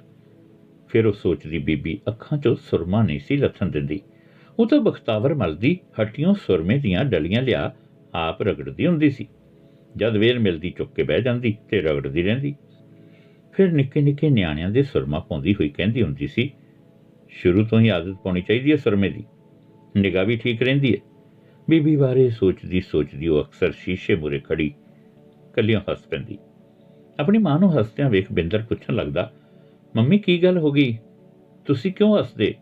ਫਿਰ ਉਹ ਸੋਚਦੀ ਬੀਬੀ, ਅੱਖਾਂ 'ਚੋਂ ਸੁਰਮਾ ਨਹੀਂ ਸੀ ਲੱਥਣ ਦਿੰਦੀ। ਉਹ ਤਾਂ ਬਖਤਾਵਰ ਮਲਦੀ ਹੱਟੀਆਂ ਸੁਰਮੇ ਦੀਆਂ ਡਲੀਆਂ ਲਿਆ ਆਪ ਰਗੜਦੀ ਹੁੰਦੀ ਸੀ। ਜਦ ਵੇਰ ਮਿਲਦੀ ਚੁੱਕ ਕੇ ਬਹਿ ਜਾਂਦੀ ਤੇ ਰਗੜਦੀ ਰਹਿੰਦੀ। ਫਿਰ ਨਿੱਕੇ ਨਿੱਕੇ ਨਿਆਣਿਆਂ ਦੇ ਸੁਰਮਾ ਪਾਉਂਦੀ ਹੋਈ ਕਹਿੰਦੀ ਹੁੰਦੀ ਸੀ, ਸ਼ੁਰੂ ਤੋਂ ਹੀ ਆਦਤ ਪਾਉਣੀ ਚਾਹੀਦੀ ਹੈ ਸੁਰਮੇ ਦੀ। ਨਿਗਾਹ ਵੀ ਠੀਕ ਰਹਿੰਦੀ ਹੈ। ਬੀਬੀ ਬਾਰੇ ਸੋਚਦੀ ਸੋਚਦੀ ਉਹ ਅਕਸਰ ਸ਼ੀਸ਼ੇ ਮੂਰੇ ਖੜੀ ਕੱਲਿਆਂ ਹੱਸ ਪੈਂਦੀ। ਆਪਣੀ ਮਾਂ ਨੂੰ ਹੱਸਦਿਆਂ ਵੇਖ ਬਿੰਦਰ ਪੁੱਛਣ ਲੱਗਦਾ, ਮੰਮੀ, ਕੀ ਗੱਲ ਹੋ ਗਈ? ਤੁਸੀਂ ਕਿਉਂ ਹੱਸਦੇ?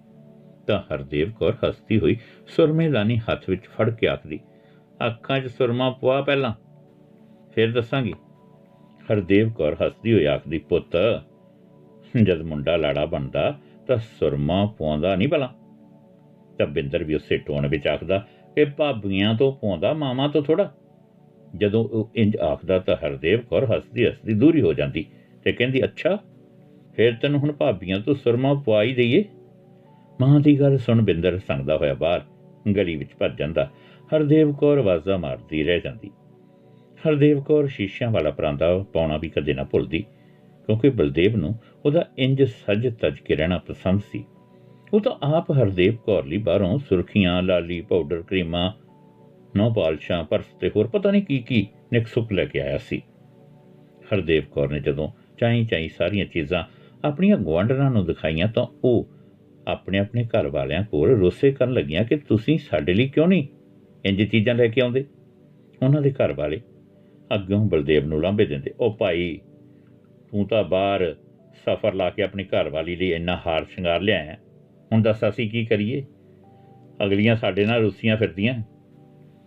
ਤਾਂ ਹਰਦੇਵ ਕੌਰ ਹੱਸਦੀ ਹੋਈ ਸੁਰਮੇਦਾਨੀ ਹੱਥ ਵਿੱਚ ਫੜ ਕੇ ਆਖਦੀ, ਅੱਖਾਂ 'ਚ ਸੁਰਮਾ ਪਵਾ ਪਹਿਲਾਂ। ਫਿਰ ਦੱਸਾਂਗੀ। ਹਰਦੇਵ ਕੌਰ ਹੱਸਦੀ ਹੋਈ ਆਖਦੀ, ਪੁੱਤ, ਜਦ ਮੁੰਡਾ ਲਾੜਾ ਬਣਦਾ ਤਾਂ ਸੁਰਮਾ ਪਾਉਂਦਾ ਨਹੀਂ ਭਲਾ? ਤਾਂ ਬਿੰਦਰ ਵੀ ਉਸੇ ਟੋਨ ਵਿੱਚ ਆਖਦਾ ਕਿ ਭਾਬੀਆਂ ਤੋਂ ਪਾਉਂਦਾ ਮਾਮਾ ਤੋਂ ਥੋੜਾ ਜਦੋਂ ਉਹ ਇੰਜ ਆਖਦਾ ਤਾਂ ਹਰਦੇਵ ਕੌਰ ਹੱਸਦੀ ਹੱਸਦੀ ਦੂਰੀ ਹੋ ਜਾਂਦੀ ਤੇ ਕਹਿੰਦੀ, ਅੱਛਾ, ਫਿਰ ਤੈਨੂੰ ਹੁਣ ਭਾਬੀਆਂ ਤੋਂ ਸੁਰਮਾ ਪਵਾਈ ਦਈਏ? ਮਾਂ ਦੀ ਗੱਲ ਸੁਣ ਬਿੰਦਰ ਸੰਗਦਾ ਹੋਇਆ ਬਾਹਰ ਗਲੀ ਵਿੱਚ ਭੱਜ ਜਾਂਦਾ। ਹਰਦੇਵ ਕੌਰ ਆਵਾਜ਼ਾਂ ਮਾਰਦੀ ਰਹਿ ਜਾਂਦੀ। ਹਰਦੇਵ ਕੌਰ ਸ਼ੀਸ਼ਿਆਂ ਵਾਲਾ ਪਰਾਂਦਾ ਪਾਉਣਾ ਵੀ ਕਦੇ ਨਾ ਭੁੱਲਦੀ, ਕਿਉਂਕਿ ਬਲਦੇਵ ਨੂੰ ਉਹਦਾ ਇੰਜ ਸੱਜ ਤੱਜ ਕੇ ਰਹਿਣਾ ਪਸੰਦ ਸੀ। ਉਹ ਤਾਂ ਆਪ ਹਰਦੇਵ ਕੌਰ ਲਈ ਬਾਹਰੋਂ ਸੁਰਖੀਆਂ, ਲਾਲੀ ਪਾਊਡਰ, ਕਰੀਮਾਂ, ਨੌ ਪਾਲਸ਼ਾਂ ਪਰਸ ਤੇ ਹੋਰ ਪਤਾ ਨਹੀਂ ਕੀ ਕੀ ਨਿਕਸੁਕ ਲੈ ਕੇ ਆਇਆ ਸੀ। ਹਰਦੇਵ ਕੌਰ ਨੇ ਜਦੋਂ ਚਾਈ ਚਾਈ ਸਾਰੀਆਂ ਚੀਜ਼ਾਂ ਆਪਣੀਆਂ ਗਵਾਂਢਣਾਂ ਨੂੰ ਦਿਖਾਈਆਂ ਤਾਂ ਉਹ ਆਪਣੇ ਆਪਣੇ ਘਰ ਵਾਲਿਆਂ ਕੋਲ ਰੋਸੇ ਕਰਨ ਲੱਗੀਆਂ ਕਿ ਤੁਸੀਂ ਸਾਡੇ ਲਈ ਕਿਉਂ ਨਹੀਂ ਇੰਜ ਚੀਜ਼ਾਂ ਲੈ ਕੇ ਆਉਂਦੇ? ਉਹਨਾਂ ਦੇ ਘਰ ਵਾਲੇ ਅੱਗੋਂ ਬਲਦੇਵ ਨੂੰ ਲਾਂਭੇ ਦਿੰਦੇ, ਉਹ ਭਾਈ, ਤੂੰ ਤਾਂ ਬਾਹਰ ਸਫ਼ਰ ਲਾ ਕੇ ਆਪਣੀ ਘਰ ਵਾਲੀ ਲਈ ਇੰਨਾ ਹਾਰ ਸ਼ਿੰਗਾਰ ਲਿਆਇਆ ਹੁਣ ਦੱਸ ਅਸੀਂ ਕੀ ਕਰੀਏ? ਅਗਲੀਆਂ ਸਾਡੇ ਨਾਲ ਰੁੱਸੀਆਂ ਫਿਰਦੀਆਂ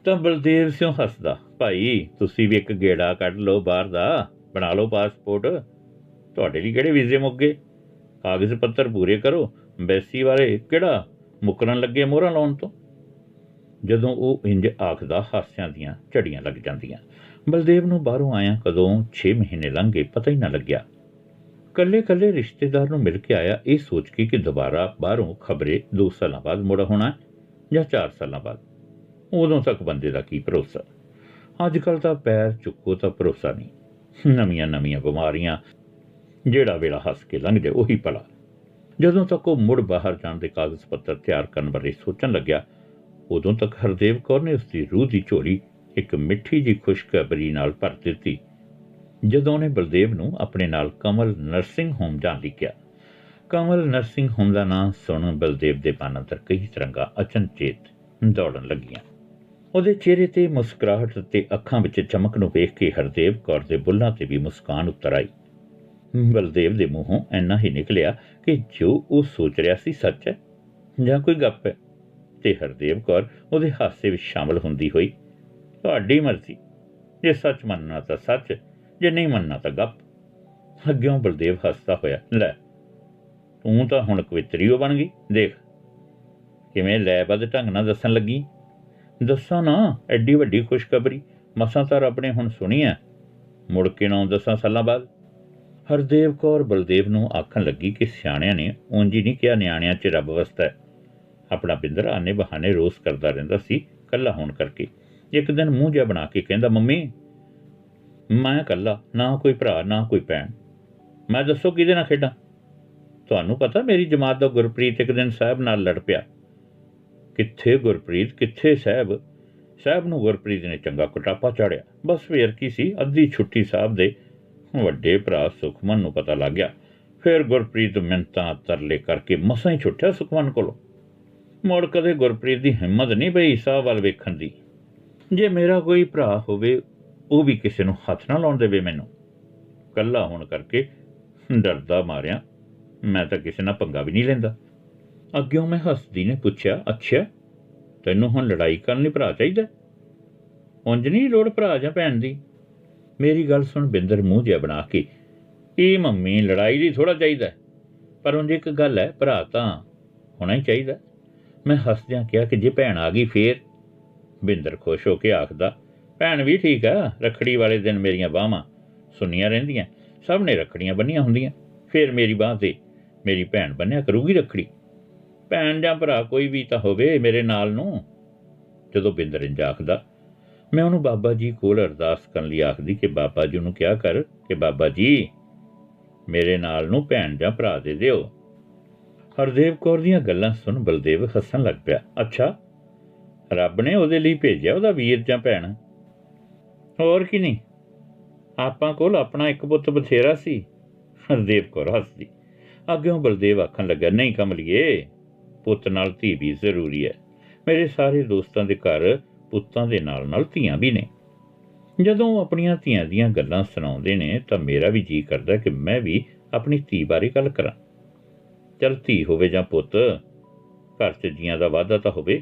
ਤਾਂ ਬਲਦੇਵ ਸਿਉ ਹੱਸਦਾ, ਭਾਈ, ਤੁਸੀਂ ਵੀ ਇੱਕ ਗੇੜਾ ਕੱਢ ਲਓ ਬਾਹਰ ਦਾ, ਬਣਾ ਲਓ ਪਾਸਪੋਰਟ। ਤੁਹਾਡੇ ਲਈ ਕਿਹੜੇ ਵੀਜ਼ੇ ਮੁੱਕੇ ਕਾਗਜ਼ ਪੱਤਰ ਪੂਰੇ ਕਰੋ। ਬੈਸੀ ਵਾਲੇ ਕਿਹੜਾ ਮੁਕਰਨ ਲੱਗੇ ਮੋਹਰਾਂ ਲਾਉਣ ਤੋਂ? ਜਦੋਂ ਉਹ ਇੰਜ ਆਖਦਾ, ਹਾਸਿਆਂ ਦੀਆਂ ਝੜੀਆਂ ਲੱਗ ਜਾਂਦੀਆਂ। ਬਲਦੇਵ ਨੂੰ ਬਾਹਰੋਂ ਆਇਆ ਕਦੋਂ 6 ਮਹੀਨੇ ਲੰਘ ਗਏ, ਪਤਾ ਹੀ ਨਾ ਲੱਗਿਆ। ਕੱਲੇ ਕੱਲੇ ਰਿਸ਼ਤੇਦਾਰ ਨੂੰ ਮਿਲ ਕੇ ਆਇਆ, ਇਹ ਸੋਚ ਕੇ ਕਿ ਦੁਬਾਰਾ ਬਾਹਰੋਂ ਖਬਰੇ 2 ਸਾਲਾਂ ਬਾਅਦ ਮੁੜ ਹੋਣਾ ਜਾਂ 4 ਸਾਲਾਂ ਬਾਅਦ। ਉਦੋਂ ਤੱਕ ਬੰਦੇ ਦਾ ਕੀ ਭਰੋਸਾ? ਅੱਜ ਕੱਲ ਤਾਂ ਪੈਰ ਚੁੱਕੋ ਤਾਂ ਭਰੋਸਾ ਨਹੀਂ। ਨਵੀਆਂ ਨਵੀਆਂ ਬਿਮਾਰੀਆਂ, ਜਿਹੜਾ ਵੇਲਾ ਹੱਸ ਕੇ ਲੰਘ ਜਾਏ, ਉਹੀ ਭਲਾ। ਜਦੋਂ ਤੱਕ ਉਹ ਮੁੜ ਬਾਹਰ ਜਾਣ ਦੇ ਕਾਗਜ਼ ਪੱਤਰ ਤਿਆਰ ਕਰਨ ਬਾਰੇ ਸੋਚਣ ਲੱਗਿਆ, ਉਦੋਂ ਤੱਕ ਹਰਦੇਵ ਕੌਰ ਨੇ ਉਸ ਦੀ ਰੂਹ ਦੀ ਝੋਲੀ ਇੱਕ ਮਿੱਠੀ ਜੀ ਖੁਸ਼ਖਬਰੀ ਨਾਲ ਭਰ ਦਿੱਤੀ। ਜਦੋਂ ਉਹਨੇ ਬਲਦੇਵ ਨੂੰ ਆਪਣੇ ਨਾਲ ਕਮਲ ਨਰਸਿੰਗ ਹੋਮ ਜਾਣ ਲਈ ਕਿਹਾ, ਕਮਲ ਨਰਸਿੰਗ ਹੋਮ ਦਾ ਨਾਮ ਸੁਣ ਬਲਦੇਵ ਦੇ ਮਨ ਅੰਦਰ ਕਈ ਤਰੰਗਾਂ ਅਚਨਚੇਤ ਦੌੜਨ ਲੱਗੀਆਂ। ਉਹਦੇ ਚਿਹਰੇ ਤੇ ਮੁਸਕਰਾਹਟ ਤੇ ਅੱਖਾਂ ਵਿੱਚ ਚਮਕ ਨੂੰ ਵੇਖ ਕੇ ਹਰਦੇਵ ਕੌਰ ਦੇ ਬੁੱਲਾਂ ਤੇ ਵੀ ਮੁਸਕਾਨ ਉਤਰ ਆਈ। ਬਲਦੇਵ ਦੇ ਮੂੰਹੋਂ ਐਨਾ ਹੀ ਨਿਕਲਿਆ ਕਿ ਜੋ ਉਹ ਸੋਚ ਰਿਹਾ ਸੀ ਸੱਚ ਹੈ ਜਾਂ ਕੋਈ ਗੱਪ ਹੈ, ਤੇ ਹਰਦੇਵ ਕੌਰ ਉਹਦੇ ਹਾਸੇ ਵਿੱਚ ਸ਼ਾਮਲ ਹੁੰਦੀ ਹੋਈ ਤੁਹਾਡੀ ਮਰਜ਼ੀ। ਜੇ ਸੱਚ ਮੰਨਣਾ ਤਾਂ ਸੱਚ, ਜੇ ਨਹੀਂ ਮੰਨਣਾ ਤਾਂ ਗੱਪ। ਅੱਗਿਓਂ ਬਲਦੇਵ ਹੱਸਦਾ ਹੋਇਆ, ਲੈ, ਤੂੰ ਤਾਂ ਹੁਣ ਕਵਿਤਰੀ ਹੋ ਬਣ ਗਈ, ਦੇਖ। ਕਿਵੇਂ ਲੈਬਦ ਢੰਗ ਨਾਲ ਦੱਸਣ ਲੱਗੀ। ਦੱਸਾਂ ਨਾ, ਐਡੀ ਵੱਡੀ ਖੁਸ਼ਖਬਰੀ, ਮਸਾਂ ਤਾਂ ਰੱਬ ਨੇ ਹੁਣ ਸੁਣੀ ਹੈ ਮੁੜ ਕੇ ਨਾ ਦਸਾਂ ਸਾਲਾਂ ਬਾਅਦ। ਹਰਦੇਵ ਕੌਰ ਬਲਦੇਵ ਨੂੰ ਆਖਣ ਲੱਗੀ ਕਿ ਸਿਆਣਿਆਂ ਨੇ ਉਂਝ ਹੀ ਨਹੀਂ ਕਿਹਾ, ਨਿਆਣਿਆਂ 'ਚ ਰੱਬ ਵਸਦਾ ਆਪਣਾ ਬਿੰਦਰ ਆਨੇ ਬਹਾਨੇ ਰੋਸ ਕਰਦਾ ਰਹਿੰਦਾ ਸੀ, ਕੱਲਾ ਹੋਣ ਕਰਕੇ। ਇੱਕ ਦਿਨ ਮੂੰਹ ਜਿਹਾ ਬਣਾ ਕੇ ਕਹਿੰਦਾ, ਮੰਮੀ, ਮੈਂ ਇਕੱਲਾ, ਨਾ ਕੋਈ ਭਰਾ, ਨਾ ਕੋਈ ਭੈਣ। ਮੈਂ ਦੱਸੋ ਕਿਹਦੇ ਨਾਲ ਖੇਡਾਂ? ਤੁਹਾਨੂੰ ਪਤਾ ਮੇਰੀ ਜਮਾਤ ਦਾ ਗੁਰਪ੍ਰੀਤ ਇੱਕ ਦਿਨ ਸਾਹਿਬ ਨਾਲ ਲੜ ਪਿਆ। ਕਿੱਥੇ ਗੁਰਪ੍ਰੀਤ, ਕਿੱਥੇ ਸਾਹਿਬ? ਸਾਹਿਬ ਨੂੰ ਗੁਰਪ੍ਰੀਤ ਨੇ ਚੰਗਾ ਕੁਟਾਪਾ ਚਾੜਿਆ। ਬਸ ਫੇਰ ਕੀ ਸੀ, ਅੱਧੀ ਛੁੱਟੀ ਸਾਹਿਬ ਦੇ ਵੱਡੇ ਭਰਾ ਸੁਖਮਨ ਨੂੰ ਪਤਾ ਲੱਗ ਗਿਆ। ਫਿਰ ਗੁਰਪ੍ਰੀਤ ਮਿੰਤਾਂ ਤਰਲੇ ਕਰਕੇ ਮਸਾਂ ਹੀ ਛੁੱਟਿਆ ਸੁਖਮਨ ਕੋਲੋਂ। ਮੁੜ ਕਦੇ ਗੁਰਪ੍ਰੀਤ ਦੀ ਹਿੰਮਤ ਨਹੀਂ ਪਈ ਸਾਹਿਬ ਵੱਲ ਵੇਖਣ ਦੀ। ਜੇ ਮੇਰਾ ਕੋਈ ਭਰਾ ਹੋਵੇ, ਉਹ ਵੀ ਕਿਸੇ ਨੂੰ ਹੱਥ ਨਾ ਲਾਉਣ ਦੇਵੇ ਮੈਨੂੰ। ਕੱਲਾ ਹੋਣ ਕਰਕੇ ਡਰਦਾ ਮਾਰਿਆ, ਮੈਂ ਤਾਂ ਕਿਸੇ ਨਾਲ ਪੰਗਾ ਵੀ ਨਹੀਂ ਲੈਂਦਾ। ਅੱਗਿਓਂ ਮੈਂ ਹੱਸਦੀ ਨੇ ਪੁੱਛਿਆ, ਅੱਛਾ, ਤੈਨੂੰ ਹੁਣ ਲੜਾਈ ਕਰਨ ਲਈ ਭਰਾ ਚਾਹੀਦਾ? ਉਂਝ ਨਹੀਂ ਲੋੜ ਭਰਾ ਜਾਂ ਭੈਣ ਦੀ? ਮੇਰੀ ਗੱਲ ਸੁਣ ਬਿੰਦਰ ਮੂੰਹ ਜਿਹਾ ਬਣਾ ਕੇ, ਇਹ ਮੰਮੀ ਲੜਾਈ ਲਈ ਥੋੜਾ ਚਾਹੀਦਾ। ਪਰ ਉਂਝ ਇੱਕ ਗੱਲ ਹੈ, ਭਰਾ ਤਾਂ ਹੋਣਾ ਹੀ ਚਾਹੀਦਾ। ਮੈਂ ਹੱਸਦਿਆਂ ਕਿਹਾ ਕਿ ਜੇ ਭੈਣ ਆ ਗਈ ਫੇਰ ਬਿੰਦਰ ਖੁਸ਼ ਹੋ ਕੇ ਆਖਦਾ, ਭੈਣ ਵੀ ਠੀਕ ਆ, ਰਖੜੀ ਵਾਲੇ ਦਿਨ ਮੇਰੀਆਂ ਬਾਹਾਂ ਸੁੰਨੀਆਂ ਰਹਿੰਦੀਆਂ, ਸਭ ਨੇ ਰਖੜੀਆਂ ਬੰਨੀਆਂ ਹੁੰਦੀਆਂ, ਫਿਰ ਮੇਰੀ ਬਾਹ ਤੇ ਮੇਰੀ ਭੈਣ ਬੰਨਿਆ ਕਰੂਗੀ ਰੱਖੜੀ? ਭੈਣ ਜਾਂ ਭਰਾ ਕੋਈ ਵੀ ਤਾਂ ਹੋਵੇ ਮੇਰੇ ਨਾਲ ਨੂੰ? ਜਦੋਂ ਬਿੰਦਰ ਇੰਜ ਆਖਦਾ, ਮੈਂ ਉਹਨੂੰ ਬਾਬਾ ਜੀ ਕੋਲ ਅਰਦਾਸ ਕਰਨ ਲਈ ਆਖਦੀ ਕਿ ਬਾਬਾ ਜੀ ਨੂੰ ਕਿਹਾ ਕਰ ਕਿ ਬਾਬਾ ਜੀ, ਮੇਰੇ ਨਾਲ ਨੂੰ ਭੈਣ ਜਾਂ ਭਰਾ ਦੇ ਦਿਓ। ਹਰਦੇਵ ਕੌਰ ਦੀਆਂ ਗੱਲਾਂ ਸੁਣ ਬਲਦੇਵ ਹੱਸਣ ਲੱਗ ਪਿਆ। ਅੱਛਾ ਰੱਬ ਨੇ ਉਹਦੇ ਲਈ ਭੇਜਿਆ ਉਹਦਾ ਵੀਰ ਜਾਂ ਭੈਣ। ਹੋਰ ਕੀ ਨਹੀਂ। ਆਪਾਂ ਕੋਲ ਆਪਣਾ ਇੱਕ ਪੁੱਤ ਬਥੇਰਾ ਸੀ। ਹਰਦੇਵ ਕੌਰ ਹੱਸਦੀ। ਅੱਗਿਓਂ ਬਲਦੇਵ ਆਖਣ ਲੱਗਾ, ਨਹੀਂ ਕਮਲੀਏ, ਪੁੱਤ ਨਾਲ ਧੀ ਵੀ ਜ਼ਰੂਰੀ ਹੈ। ਮੇਰੇ ਸਾਰੇ ਦੋਸਤਾਂ ਦੇ ਘਰ ਪੁੱਤਾਂ ਦੇ ਨਾਲ ਨਾਲ ਧੀਆਂ ਵੀ ਨੇ। ਜਦੋਂ ਆਪਣੀਆਂ ਧੀਆਂ ਦੀਆਂ ਗੱਲਾਂ ਸੁਣਾਉਂਦੇ ਨੇ, ਤਾਂ ਮੇਰਾ ਵੀ ਜੀ ਕਰਦਾ ਕਿ ਮੈਂ ਵੀ ਆਪਣੀ ਧੀ ਬਾਰੇ ਗੱਲ ਕਰਾਂ। ਚਲ ਧੀ ਹੋਵੇ ਜਾਂ ਪੁੱਤ, ਘਰ 'ਚ ਜੀਆਂ ਦਾ ਵਾਅਦਾ ਤਾਂ ਹੋਵੇ।